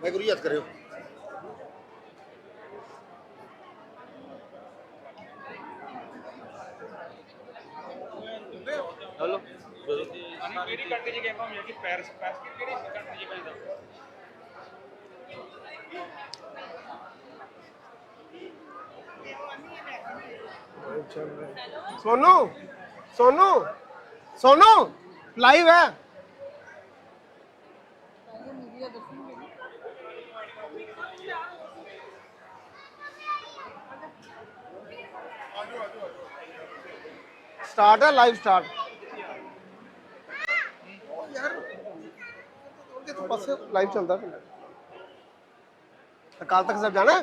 ਵਾਹਿਗੁਰੂ ਯਾਦ ਕਰਿਓ। ਹਲੋ। ਕਿਹੜੀ ਕੰਟਰੀ ਚ ਗੇਮ ਹੋਈ ਕਿ ਪੈਰਿਸ ਪੈਸ ਕਿਹੜੀ ਕੰਟਰੀ ਚ ਪੈਂਦਾ ਸੋਨੂ ਸੋਨੂ ਸੋਨੂ ਲਾਈਵ ਹੈ स्टार्ट है लाइव स्टार्ट तो बस लाइव चलता है। तो अकाल तख्त साहब जाना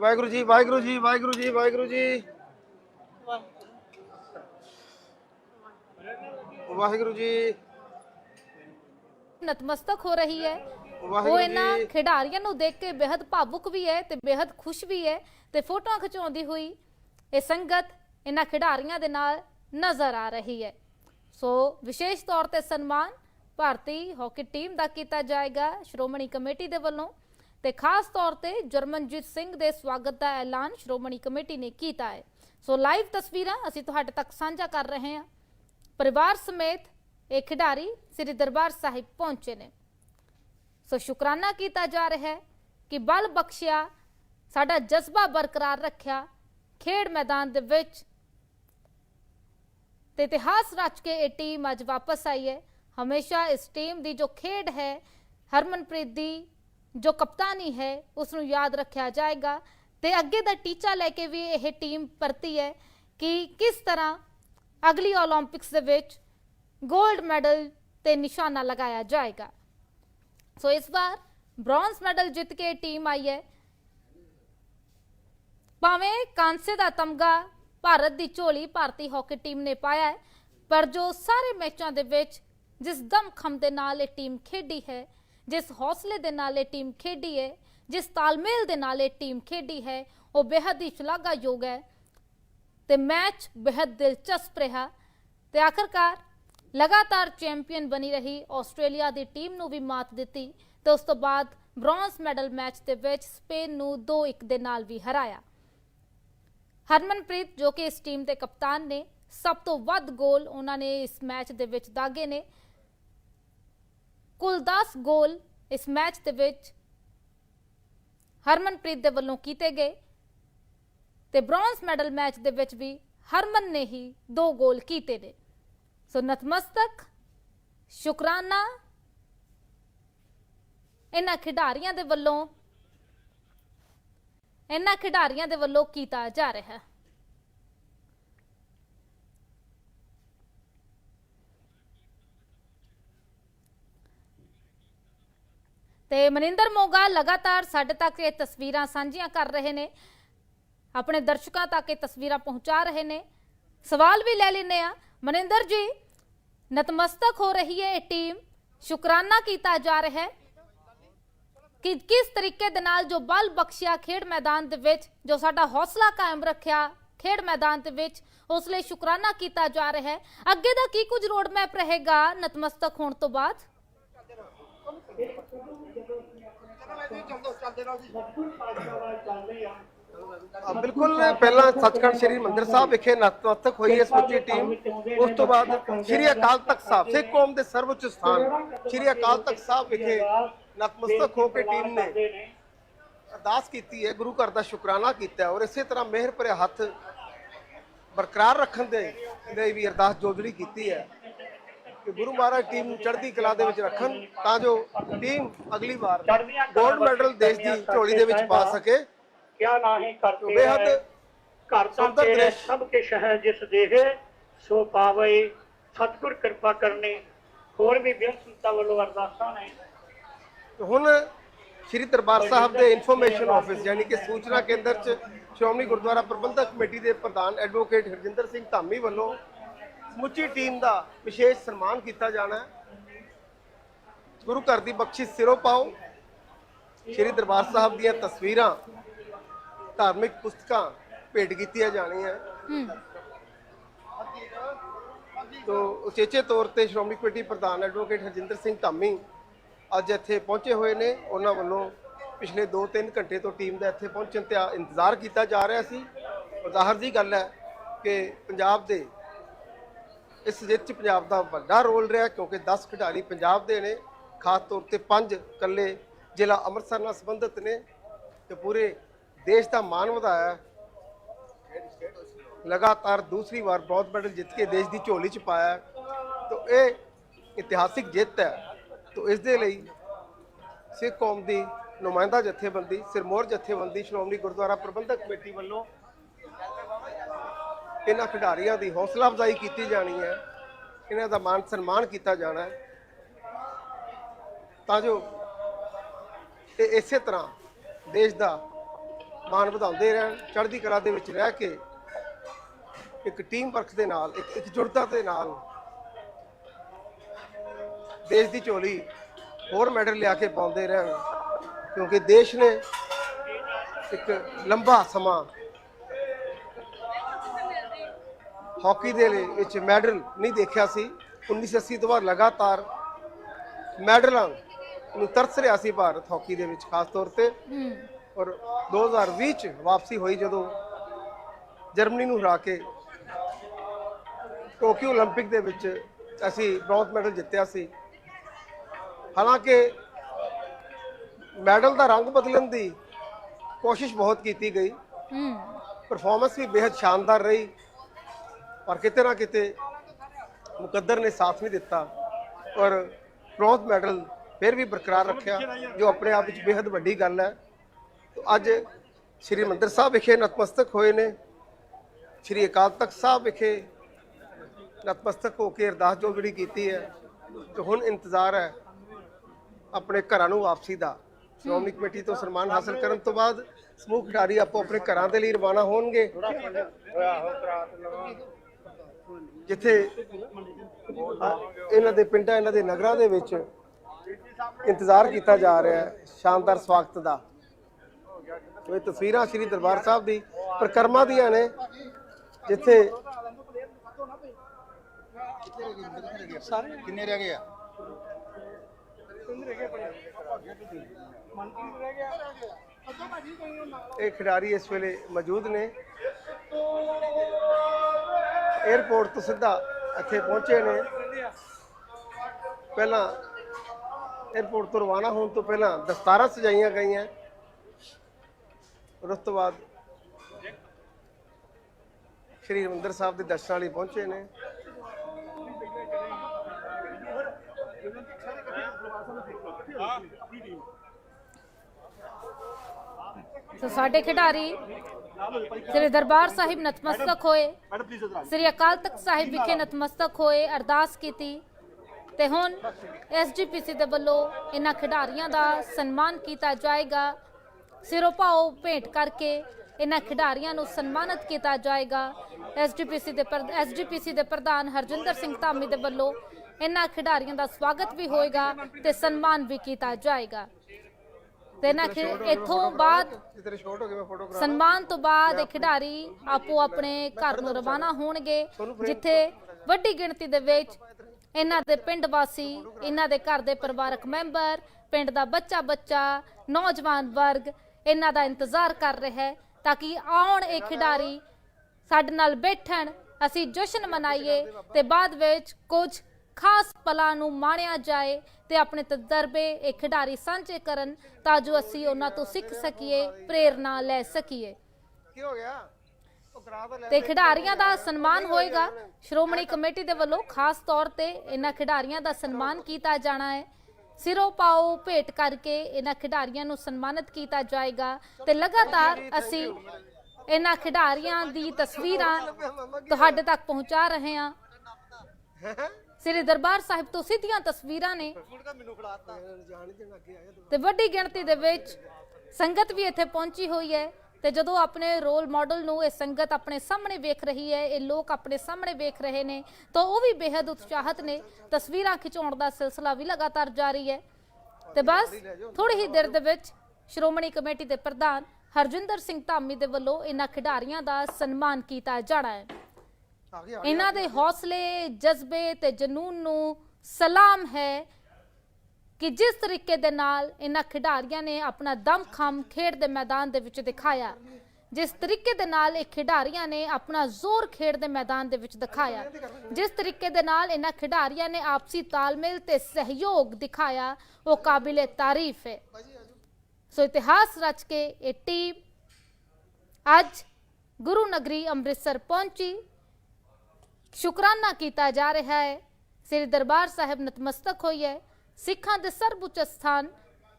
वाहगुरु जी वाहगुरु जी वाहगुरु जी वाहगुरु जी। ਵਾਹਿਗੁਰੂ ਜੀ। ਨਤਮਸਤਕ ਹੋ ਰਹੀ ਹੈ। ਉਹ ਇਹਨਾਂ ਖਿਡਾਰੀਆਂ ਨੂੰ ਦੇਖ ਕੇ ਬੇहद ਭਾਵੁਕ ਵੀ ਹੈ ਤੇ ਬੇहद ਖੁਸ਼ ਵੀ ਹੈ ਤੇ ਫੋਟੋਆਂ ਖਿਚਾਉਂਦੀ ਹੋਈ ਇਹ ਸੰਗਤ ਇਹਨਾਂ ਖਿਡਾਰੀਆਂ ਦੇ ਨਾਲ ਨਜ਼ਰ ਆ ਰਹੀ ਹੈ। ਸੋ ਵਿਸ਼ੇਸ਼ ਤੌਰ ਤੇ ਸਨਮਾਨ ਭਾਰਤੀ ਹਾਕੀ ਟੀਮ ਦਾ ਕੀਤਾ ਜਾਏਗਾ ਸ਼੍ਰੋਮਣੀ ਕਮੇਟੀ ਦੇ ਵੱਲੋਂ ਤੇ ਖਾਸ ਤੌਰ ਤੇ ਜਰਮਨਜੀਤ ਸਿੰਘ ਦੇ ਸਵਾਗਤ ਦਾ ਐਲਾਨ ਸ਼੍ਰੋਮਣੀ ਕਮੇਟੀ ਨੇ ਕੀਤਾ ਹੈ। ਸੋ ਲਾਈਵ ਤਸਵੀਰਾਂ ਅਸੀਂ ਤੁਹਾਡੇ ਤੱਕ ਸਾਂਝਾ ਕਰ ਰਹੇ ਹਾਂ। ਪਰਿਵਾਰ ਸਮੇਤ ਇਹ ਖਿਡਾਰੀ ਸ੍ਰੀ ਦਰਬਾਰ ਸਾਹਿਬ ਪਹੁੰਚੇ ਨੇ। ਸੋ ਸ਼ੁਕਰਾਨਾ ਕੀਤਾ ਜਾ ਰਿਹਾ ਹੈ ਕਿ ਬਲ ਬਖਸ਼ਿਆ, ਸਾਡਾ ਜਜ਼ਬਾ ਬਰਕਰਾਰ ਰੱਖਿਆ ਖੇਡ ਮੈਦਾਨ ਦੇ ਵਿੱਚ। ਤੇ ਇਤਿਹਾਸ ਰਚ ਕੇ ਇਹ ਟੀਮ ਅੱਜ ਵਾਪਸ ਆਈ ਹੈ। ਹਮੇਸ਼ਾ ਇਸ ਟੀਮ ਦੀ ਜੋ ਖੇਡ ਹੈ, ਹਰਮਨਪ੍ਰੀਤ ਦੀ ਜੋ ਕਪਤਾਨੀ ਹੈ ਉਸ ਨੂੰ ਯਾਦ ਰੱਖਿਆ ਜਾਏਗਾ। ਤੇ ਅੱਗੇ ਦਾ ਟੀਚਾ ਲੈ ਕੇ ਵੀ ਇਹ ਟੀਮ ਪਰਤੀ ਹੈ ਕਿ ਕਿਸ ਤਰ੍ਹਾਂ ਅਗਲੀ 올림픽ਸ ਦੇ ਵਿੱਚ 골ਡ ਮੈਡਲ ਤੇ ਨਿਸ਼ਾਨਾ ਲਗਾਇਆ ਜਾਏਗਾ। ਸੋ ਇਸ ਵਾਰ ਬ੍ਰੌਂਜ਼ ਮੈਡਲ ਜਿੱਤ ਕੇ ਟੀਮ ਆਈ ਹੈ। ਭਾਵੇਂ ਕਾਂਸੇ ਦਾ ਤਮਗਾ ਭਾਰਤ ਦੀ ਝੋਲੀ ਭਾਰਤੀ ਹਾਕੀ ਟੀਮ ਨੇ ਪਾਇਆ ਹੈ, ਪਰ ਜੋ ਸਾਰੇ ਮੈਚਾਂ ਦੇ ਵਿੱਚ ਜਿਸ ਦਮਖਮ ਦੇ ਨਾਲ ਇਹ ਟੀਮ ਖੇਡੀ ਹੈ, ਜਿਸ ਹੌਸਲੇ ਦੇ ਨਾਲ ਇਹ ਟੀਮ ਖੇਡੀ ਹੈ, ਜਿਸ ਤਾਲਮੇਲ ਦੇ ਨਾਲ ਇਹ ਟੀਮ ਖੇਡੀ ਹੈ, ਉਹ ਬੇਹੱਦ ਹੀ ਸ਼ਲਾਘਾਯੋਗ ਹੈ। ਤੇ ਮੈਚ ਬੇहद ਦਿਲਚਸਪ ਰਿਹਾ ਤੇ ਆਖਰਕਾਰ ਲਗਾਤਾਰ ਚੈਂਪੀਅਨ ਬਣੀ ਰਹੀ ਆਸਟ੍ਰੇਲੀਆ ਦੀ ਟੀਮ ਨੂੰ ਵੀ ਮਾਤ ਦਿੱਤੀ ਤੇ ਉਸ ਤੋਂ ਬਾਅਦ ਬ੍ਰੌਂਜ਼ ਮੈਡਲ ਮੈਚ ਦੇ ਵਿੱਚ ਸਪੇਨ ਨੂੰ 2-1 ਦੇ ਨਾਲ ਵੀ ਹਰਾਇਆ। ਹਰਮਨਪ੍ਰੀਤ ਜੋ ਕਿ ਇਸ ਟੀਮ ਦੇ ਕਪਤਾਨ ਨੇ, ਸਭ ਤੋਂ ਵੱਧ ਗੋਲ ਉਹਨਾਂ ਨੇ ਇਸ ਮੈਚ ਦੇ ਵਿੱਚ ਦਾਗੇ ਨੇ। ਕੁੱਲ 10 ਗੋਲ ਇਸ ਮੈਚ ਦੇ ਵਿੱਚ ਹਰਮਨਪ੍ਰੀਤ ਦੇ ਵੱਲੋਂ ਕੀਤੇ ਗਏ। ਤੇ ਬ੍ਰੌਂਜ਼ ਮੈਡਲ ਮੈਚ ਦੇ ਵਿੱਚ ਵੀ ਹਰਮਨ ਨੇ ਹੀ ਦੋ ਗੋਲ ਕੀਤੇ ਨੇ। ਸੋ ਨਤਮਸਤਕ, ਸ਼ੁਕਰਾਨਾ। ਇਹਨਾਂ ਖਿਡਾਰੀਆਂ ਦੇ ਵੱਲੋਂ, ਇਹਨਾਂ ਖਿਡਾਰੀਆਂ ਦੇ ਵੱਲੋਂ ਕੀਤਾ ਜਾ ਰਿਹਾ ਹੈ। ਤੇ ਮਨਿੰਦਰ ਮੋਗਾ ਲਗਾਤਾਰ ਸਾਡੇ ਤੱਕ ਇਹ ਤਸਵੀਰਾਂ ਸਾਂਝੀਆਂ ਕਰ ਰਹੇ ਨੇ। ਆਪਣੇ ਦਰਸ਼ਕਾਂ ਤੱਕ ਇਹ ਤਸਵੀਰਾਂ ਪਹੁੰਚਾ ਰਹੇ ਨੇ। ਸਵਾਲ ਵੀ ਲੈ ਲੈਨੇ ਆ ਮਨਿੰਦਰ ਜੀ ਨਤਮਸਤਕ ਹੋ ਰਹੀ ਹੈ ਇਹ ਟੀਮ। ਸ਼ੁਕਰਾਨਾ ਕੀਤਾ ਜਾ ਰਿਹਾ ਹੈ। ਕਿ ਕਿਸ ਤਰੀਕੇ ਦੇ ਨਾਲ ਜੋ ਬਲ ਬਖਸ਼ਿਆ ਖੇਡ ਮੈਦਾਨ ਦੇ ਵਿੱਚ ਜੋ ਸਾਡਾ ਹੌਸਲਾ ਕਾਇਮ ਰੱਖਿਆ ਖੇਡ ਮੈਦਾਨ ਦੇ ਵਿੱਚ ਉਸ ਲਈ ਸ਼ੁਕਰਾਨਾ ਕੀਤਾ ਜਾ ਰਿਹਾ ਹੈ। ਅੱਗੇ ਦਾ ਕੀ ਕੁਝ ਰੋਡ ਮੈਪ ਰਹੇਗਾ ਨਤਮਸਤਕ ਹੋਣ ਤੋਂ ਬਾਅਦ? ਅ, ਬਿਲਕੁਲ, ਪਹਿਲਾਂ ਸੱਚਖੰਡ ਸ੍ਰੀ ਮੰਦਰ ਸਾਹਿਬ ਵਿਖੇ ਨਤਮਸਤਕ ਹੋਈ ਹੈ ਸਮੁੱਚੀ ਟੀਮ। ਉਸ ਤੋਂ ਬਾਅਦ ਸ੍ਰੀ ਅਕਾਲ ਤਖਤ ਸਾਹਿਬ, ਸਿੱਖ ਕੌਮ ਦੇ ਸਰਵਉੱਚ ਸਥਾਨ, ਸ੍ਰੀ ਅਕਾਲ ਤਖਤ ਸਾਹਿਬ ਵਿਖੇ ਨਤਮਸਤਕ ਹੋ ਕੇ ਟੀਮ ਨੇ ਅਰਦਾਸ ਕੀਤੀ ਹੈ, ਗੁਰੂ ਘਰ ਦਾ ਸ਼ੁਕਰਾਨਾ ਕੀਤਾ ਔਰ ਇਸੇ ਤਰ੍ਹਾਂ ਮਿਹਰ ਭਰੇ ਹੱਥ ਬਰਕਰਾਰ ਰੱਖਣ ਦੇ ਲਈ ਵੀ ਅਰਦਾਸ ਜੋਦੜੀ ਕੀਤੀ ਹੈ ਕਿ ਗੁਰੂ ਮਹਾਰਾਜ ਟੀਮ ਨੂੰ ਚੜ੍ਹਦੀ ਕਲਾ ਦੇ ਵਿੱਚ ਰੱਖਣ ਤਾਂ ਜੋ ਟੀਮ ਅਗਲੀ ਵਾਰ 골ਡ ਮੈਡਲ ਦੇਸ਼ ਦੀ ਝੋਲੀ ਦੇ ਵਿੱਚ ਪਾ ਸਕੇ। क्या नाहि तो करते बेहद हैं करता सुंदर तेरे दृश्य। सब के शहर जिस देहे सो पावे ਸਤਿਗੁਰ ਕਿਰਪਾ ਕਰਨੀ ਹੋਰ ਵੀ ਬਿਆਨ ਸੰਤਾਂ ਵੱਲੋਂ ਅਰਦਾਸਾਂ ਨੇ ਤੇ ਹੁਣ ਸ੍ਰੀ ਦਰਬਾਰ ਸਾਹਿਬ ਦੇ ਇਨਫੋਰਮੇਸ਼ਨ ਆਫਿਸ ਯਾਨੀ ਕਿ ਸੂਚਨਾ ਕੇਂਦਰ ਚ ਸ਼੍ਰੋਮਣੀ ਗੁਰਦੁਆਰਾ ਪ੍ਰਬੰਧਕ ਕਮੇਟੀ ਦੇ ਪ੍ਰਧਾਨ ਐਡਵੋਕੇਟ ਹਰਜਿੰਦਰ ਸਿੰਘ ਧਾਮੀ ਵੱਲੋਂ ਸਮੁੱਚੀ ਟੀਮ ਦਾ ਵਿਸ਼ੇਸ਼ ਸਨਮਾਨ ਕੀਤਾ ਜਾਣਾ ਹੈ ਗੁਰੂ ਘਰ ਦੀ ਬਖਸ਼ਿਸ਼ ਸਿਰੋਂ ਪਾਓ ਸ੍ਰੀ ਦਰਬਾਰ ਸਾਹਿਬ ਦੀਆਂ ਤਸਵੀਰਾਂ ਧਾਰਮਿਕ ਪੁਸਤਕਾਂ ਭੇਟ ਕੀਤੀਆਂ ਜਾਣੀਆਂ। ਹੂੰ। ਤੋ ਉਚੇਚੇ ਤੌਰ ਤੇ ਸ਼੍ਰੋਮਣੀ ਕਮੇਟੀ ਪ੍ਰਧਾਨ ਐਡਵੋਕੇਟ ਹਰਜਿੰਦਰ ਸਿੰਘ ਧਾਮੀ ਅੱਜ ਇੱਥੇ ਪਹੁੰਚੇ ਹੋਏ ਨੇ। ਉਹਨਾਂ ਵੱਲੋਂ ਪਿਛਲੇ 2-3 ਘੰਟੇ ਤੋਂ ਟੀਮ ਦਾ ਇੱਥੇ ਪਹੁੰਚਣ ਤੇ ਇੰਤਜ਼ਾਰ ਕੀਤਾ ਜਾ ਰਿਹਾ ਸੀ। ਜ਼ਾਹਰ ਜੀ ਗੱਲ ਹੈ ਕਿ ਪੰਜਾਬ ਦੇ ਇਸ ਜਿੱਤ 'ਚ ਪੰਜਾਬ ਦਾ ਵੱਡਾ ਰੋਲ ਰਿਹਾ ਕਿਉਂਕਿ 10 ਖਿਡਾਰੀ ਪੰਜਾਬ ਦੇ ਨੇ। ਖਾਸ ਤੌਰ ਤੇ 5 ਇਕੱਲੇ ਜ਼ਿਲ੍ਹਾ ਅੰਮ੍ਰਿਤਸਰ ਨਾਲ ਸੰਬੰਧਿਤ ਨੇ ਤੇ ਪੂਰੇ ਦੇਸ਼ ਦਾ ਮਾਣ ਵਧਾਇਆ ਲਗਾਤਾਰ ਦੂਸਰੀ ਵਾਰ ਬ੍ਰੌਂਜ਼ ਮੈਡਲ ਜਿੱਤ ਕੇ ਦੇਸ਼ ਦੀ ਝੋਲੀ 'ਚ ਪਾਇਆ ਤਾਂ ਇਹ ਇਤਿਹਾਸਿਕ ਜਿੱਤ ਹੈ ਤਾਂ ਇਸ ਦੇ ਲਈ ਸਿੱਖ ਕੌਮ ਦੀ ਨੁਮਾਇੰਦਾ ਜਥੇਬੰਦੀ ਸਿਰਮੌਰ ਜਥੇਬੰਦੀ ਸ਼੍ਰੋਮਣੀ ਗੁਰਦੁਆਰਾ ਪ੍ਰਬੰਧਕ ਕਮੇਟੀ ਵੱਲੋਂ ਇਹਨਾਂ ਖਿਡਾਰੀਆਂ ਦੀ ਹੌਸਲਾ ਅਫਜ਼ਾਈ ਕੀਤੀ ਜਾਣੀ ਹੈ ਇਹਨਾਂ ਦਾ ਮਾਨ ਸਨਮਾਨ ਕੀਤਾ ਜਾਣਾ ਹੈ ਤਾਂ ਜੋ ਇਹ ਇਸੇ ਤਰ੍ਹਾਂ ਦੇਸ਼ ਦਾ ਮਾਣ ਵਧਾਉਂਦੇ ਰਹਿਣ, ਚੜ੍ਹਦੀ ਕਲਾ ਦੇ ਵਿੱਚ ਰਹਿ ਕੇ ਇੱਕ ਟੀਮ ਵਰਕ ਦੇ ਨਾਲ, ਇੱਕ ਇਕਜੁੱਟਤਾ ਦੇ ਨਾਲ ਦੇਸ਼ ਦੀ ਝੋਲੀ ਹੋਰ ਮੈਡਲ ਲਿਆ ਕੇ ਪਾਉਂਦੇ ਰਹਿਣ, ਕਿਉਂਕਿ ਦੇਸ਼ ਨੇ ਇੱਕ ਲੰਬਾ ਸਮਾਂ ਹਾਕੀ ਦੇ ਵਿੱਚ ਮੈਡਲ ਨਹੀਂ ਦੇਖਿਆ ਸੀ। 1980 ਤੋਂ ਬਾਅਦ ਲਗਾਤਾਰ ਮੈਡਲਾਂ ਨੂੰ ਤਰਸ ਰਿਹਾ ਸੀ ਭਾਰਤ ਹਾਕੀ ਦੇ ਵਿੱਚ, ਖਾਸ ਤੌਰ ਤੇ। ਔਰ 2020 ਚ ਵਾਪਸੀ ਹੋਈ ਜਦੋਂ ਜਰਮਨੀ ਨੂੰ ਹਰਾ ਕੇ ਟੋਕਿਓ 올림픽 ਦੇ ਵਿੱਚ ਅਸੀਂ ਬ੍ਰੌਂਜ਼ ਮੈਡਲ ਜਿੱਤਿਆ ਸੀ। ਹਾਲਾਂਕਿ ਮੈਡਲ ਦਾ ਰੰਗ ਬਦਲਣ ਦੀ ਕੋਸ਼ਿਸ਼ ਬਹੁਤ ਕੀਤੀ ਗਈ। ਹੂੰ। ਪਰਫਾਰਮੈਂਸ ਵੀ ਬੇहद ਸ਼ਾਨਦਾਰ ਰਹੀ ਔਰ ਕਿਤੇ ਨਾ ਕਿਤੇ ਮੁਕੱਦਰ ਨੇ ਸਾਥ ਨਹੀਂ ਦਿੱਤਾ ਔਰ ਬ੍ਰੌਂਜ਼ ਮੈਡਲ ਫਿਰ ਵੀ ਬਰਕਰਾਰ ਰੱਖਿਆ ਜੋ ਆਪਣੇ ਆਪ ਵਿੱਚ ਬੇहद ਵੱਡੀ ਗੱਲ ਹੈ। ਅੱਜ ਸ੍ਰੀ ਮੰਦਰ ਸਾਹਿਬ ਵਿਖੇ ਨਤਮਸਤਕ ਹੋਏ ਨੇ ਸ੍ਰੀ ਅਕਾਲ ਤਖਤ ਸਾਹਿਬ ਵਿਖੇ ਨਤਮਸਤਕ ਹੋ ਕੇ ਅਰਦਾਸ ਜੋ ਜਿਹੜੀ ਕੀਤੀ ਹੈ ਜੋ ਹੁਣ ਇੰਤਜ਼ਾਰ ਹੈ ਆਪਣੇ ਘਰਾਂ ਨੂੰ ਵਾਪਸੀ ਦਾ ਸ਼੍ਰੋਮਣੀ ਕਮੇਟੀ ਤੋਂ ਸਨਮਾਨ ਹਾਸਲ ਕਰਨ ਤੋਂ ਬਾਅਦ ਸਮੂਹ ਖਿਡਾਰੀ ਆਪੋ ਆਪਣੇ ਘਰਾਂ ਦੇ ਲਈ ਰਵਾਨਾ ਹੋਣਗੇ ਜਿੱਥੇ ਇਹਨਾਂ ਦੇ ਪਿੰਡਾਂ ਇਹਨਾਂ ਦੇ ਨਗਰਾਂ ਦੇ ਵਿੱਚ ਇੰਤਜ਼ਾਰ ਕੀਤਾ ਜਾ ਰਿਹਾ ਹੈ ਸ਼ਾਨਦਾਰ ਸਵਾਗਤ ਦਾ ਇਹ ਤਸਵੀਰਾਂ ਸ੍ਰੀ ਦਰਬਾਰ ਸਾਹਿਬ ਦੀ ਪ੍ਰਕਰਮਾ ਦੀਆਂ ਨੇ ਜਿੱਥੇ ਕਿੰਨੇ ਰਹਿ ਗਏ ਆ? ਇਹ ਖਿਡਾਰੀ ਇਸ ਵੇਲੇ ਮੌਜੂਦ ਨੇ। ਏਅਰਪੋਰਟ ਤੋਂ ਸਿੱਧਾ ਇੱਥੇ ਪਹੁੰਚੇ ਨੇ। ਪਹਿਲਾਂ ਏਅਰਪੋਰਟ ਤੋਂ ਰਵਾਨਾ ਹੋਣ ਤੋਂ ਪਹਿਲਾਂ ਦਸਤਾਰਾਂ ਸਜਾਈਆਂ ਗਈਆਂ। ਔਰ ਉਸ ਤੋਂ ਬਾਅਦ ਸ਼੍ਰੀ ਹਰਿਮੰਦਰ ਸਾਹਿਬ ਦੇ ਦਰਸ਼ਨਾਂ ਲਈ ਪਹੁੰਚੇ ਨੇ। ਸੋ ਸਾਡੇ ਖਿਡਾਰੀ ਸ੍ਰੀ ਦਰਬਾਰ ਸਾਹਿਬ ਨਤਮਸਤਕ ਹੋਏ, ਸ੍ਰੀ ਅਕਾਲ ਤਖਤ ਸਾਹਿਬ ਵਿਖੇ ਨਤਮਸਤਕ ਹੋਏ, ਅਰਦਾਸ ਕੀਤੀ ਤੇ ਹੁਣ ਐਸਜੀਪੀਸੀ ਦੇ ਵੱਲੋਂ ਇਹਨਾਂ ਖਿਡਾਰੀਆਂ ਦਾ ਸਨਮਾਨ ਕੀਤਾ ਜਾਏਗਾ। ਸਿਰੋਂ ਭਾਓ ਭੇਂਟ ਕਰਕੇ ਇਹਨਾਂ ਖਿਡਾਰੀਆਂ ਨੂੰ ਸਨਮਾਨਿਤ ਕੀਤਾ ਜਾਏਗਾ। ਐਸਜੀਪੀਸੀ ਦੇ ਐਸਜੀਪੀਸੀ ਦੇ ਪ੍ਰਧਾਨ ਹਰਜਿੰਦਰ ਸਿੰਘ ਧਾਮੀ ਦੇ ਵੱਲੋਂ ਇਹਨਾਂ ਖਿਡਾਰੀਆਂ ਦਾ ਸਵਾਗਤ ਵੀ ਹੋਏਗਾ ਤੇ ਸਨਮਾਨ ਵੀ ਕੀਤਾ ਜਾਏਗਾ। ਤੇ ਇਹਨਾਂ ਖਿ- ਇੱਥੋਂ ਬਾਅਦ ਸਨਮਾਨ ਤੋਂ ਬਾਅਦ ਇਹ ਖਿਡਾਰੀ ਆਪੋ ਆਪਣੇ ਘਰ ਨੂੰ ਰਵਾਨਾ ਹੋਣਗੇ ਜਿੱਥੇ ਵੱਡੀ ਗਿਣਤੀ ਦੇ ਵਿੱਚ ਇਹਨਾਂ ਦੇ ਪਿੰਡ ਵਾਸੀ ਇਹਨਾਂ ਦੇ ਘਰ ਦੇ ਪਰਿਵਾਰਕ ਮੈਂਬਰ ਪਿੰਡ ਦਾ ਬੱਚਾ ਬੱਚਾ ਨੌਜਵਾਨ ਵਰਗ ਇਹਨਾਂ ਦਾ ਇੰਤਜ਼ਾਰ ਕਰ ਰਿਹਾ ਹੈ ਤਾਂ ਕਿ ਆਉਣ ਇਹ ਖਿਡਾਰੀ ਸਾਡੇ ਨਾਲ ਬੈਠਣ ਅਸੀਂ ਜਸ਼ਨ ਮਨਾਈਏ ਤੇ ਬਾਅਦ ਵਿੱਚ ਕੁਝ ਖਾਸ ਪਲਾਂ ਨੂੰ ਮਾਣਿਆ ਜਾਏ ਤੇ ਆਪਣੇ ਤਜਰਬੇ ਇਹ ਖਿਡਾਰੀ ਸਾਂਝੇ ਕਰਨ ਤਾਂ ਜੋ ਅਸੀਂ ਉਹਨਾਂ ਤੋਂ ਸਿੱਖ ਸਕੀਏ ਪ੍ਰੇਰਨਾ ਲੈ ਸਕੀਏ। ਕੀ ਹੋ ਗਿਆ? ਤੇ ਖਿਡਾਰੀਆਂ ਦਾ ਸਨਮਾਨ ਹੋਏਗਾ। ਸ਼੍ਰੋਮਣੀ ਕਮੇਟੀ ਦੇ ਵੱਲੋਂ ਖਾਸ ਤੌਰ ਤੇ ਇਹਨਾਂ ਖਿਡਾਰੀਆਂ ਦਾ ਸਨਮਾਨ ਕੀਤਾ ਜਾਣਾ ਹੈ। ਸਿਰੋਂ ਪਾਓ ਭੇਟ ਕਰਕੇ ਇਹਨਾਂ ਖਿਡਾਰੀਆਂ ਨੂੰ ਸਨਮਾਨਿਤ ਕੀਤਾ ਜਾਏਗਾ ਤੇ ਲਗਾਤਾਰ ਅਸੀਂ ਇਹਨਾਂ ਖਿਡਾਰੀਆਂ ਦੀ ਤਸਵੀਰਾਂ ਤੁਹਾਡੇ ਤੱਕ ਪਹੁੰਚਾ ਰਹੇ ਹਾਂ। ਸ੍ਰੀ ਦਰਬਾਰ ਸਾਹਿਬ ਤੋਂ ਸਿੱਧੀਆਂ ਤਸਵੀਰਾਂ ਨੇ ਤੇ ਵੱਡੀ ਗਿਣਤੀ ਦੇ ਵਿੱਚ ਸੰਗਤ ਵੀ ਇੱਥੇ ਪਹੁੰਚੀ ਹੋਈ ਹੈ। ਤੇ ਜਦੋਂ ਆਪਣੇ ਰੋਲ ਮਾਡਲ ਨੂੰ ਇਹ ਸੰਗਤ ਆਪਣੇ ਸਾਹਮਣੇ ਵੇਖ ਰਹੀ ਹੈ ਇਹ ਲੋਕ ਆਪਣੇ ਸਾਹਮਣੇ ਵੇਖ ਰਹੇ ਨੇ ਤਾਂ ਉਹ ਵੀ ਬੇहद ਉਤਸ਼ਾਹਤ ਨੇ। ਤਸਵੀਰਾਂ ਖਿਚਾਉਣ ਦਾ ਸਿਲਸਿਲਾ ਵੀ ਲਗਾਤਾਰ ਜਾਰੀ ਹੈ। ਤੇ ਬਸ ਥੋੜੀ ਹੀ ਦੇਰ ਦੇ ਵਿੱਚ ਸ਼੍ਰੋਮਣੀ ਕਮੇਟੀ ਦੇ ਪ੍ਰਧਾਨ ਹਰਜਿੰਦਰ ਸਿੰਘ ਧਾਮੀ ਦੇ ਵੱਲੋਂ ਇਹਨਾਂ ਖਿਡਾਰੀਆਂ ਦਾ ਸਨਮਾਨ ਕੀਤਾ ਜਾਣਾ ਹੈ। ਇਹਨਾਂ ਦੇ ਹੌਸਲੇ ਜਜ਼ਬੇ ਤੇ ਜਨੂਨ ਨੂੰ ਸਲਾਮ ਹੈ। ਕਿ ਜਿਸ ਤਰੀਕੇ ਦੇ ਨਾਲ ਇਹਨਾਂ ਖਿਡਾਰੀਆਂ ਨੇ ਆਪਣਾ ਦਮਖਮ ਖੇਡ ਦੇ ਮੈਦਾਨ ਦੇ ਵਿੱਚ ਦਿਖਾਇਆ, ਜਿਸ ਤਰੀਕੇ ਦੇ ਨਾਲ ਇਹ ਖਿਡਾਰੀਆਂ ਨੇ ਆਪਣਾ ਜ਼ੋਰ ਖੇਡ ਦੇ ਮੈਦਾਨ ਦੇ ਵਿੱਚ ਦਿਖਾਇਆ, ਜਿਸ ਤਰੀਕੇ ਦੇ ਨਾਲ ਇਹਨਾਂ ਖਿਡਾਰੀਆਂ ਨੇ ਆਪਸੀ ਤਾਲਮੇਲ ਤੇ ਸਹਿਯੋਗ ਦਿਖਾਇਆ, ਉਹ ਕਾਬਿਲੇ ਤਾਰੀਫ ਹੈ। ਸੋ ਇਤਿਹਾਸ ਰਚ ਕੇ ਇਹ ਟੀਮ ਅੱਜ ਗੁਰੂ ਨਗਰੀ ਅੰਮ੍ਰਿਤਸਰ ਪਹੁੰਚੀ। ਸ਼ੁਕਰਾਨਾ ਕੀਤਾ ਜਾ ਰਿਹਾ ਹੈ। ਸ੍ਰੀ ਦਰਬਾਰ ਸਾਹਿਬ ਨਤਮਸਤਕ ਹੋਈ ਹੈ। ਸਿੱਖਾਂ ਦੇ ਸਰਬਉੱਚ ਸਥਾਨ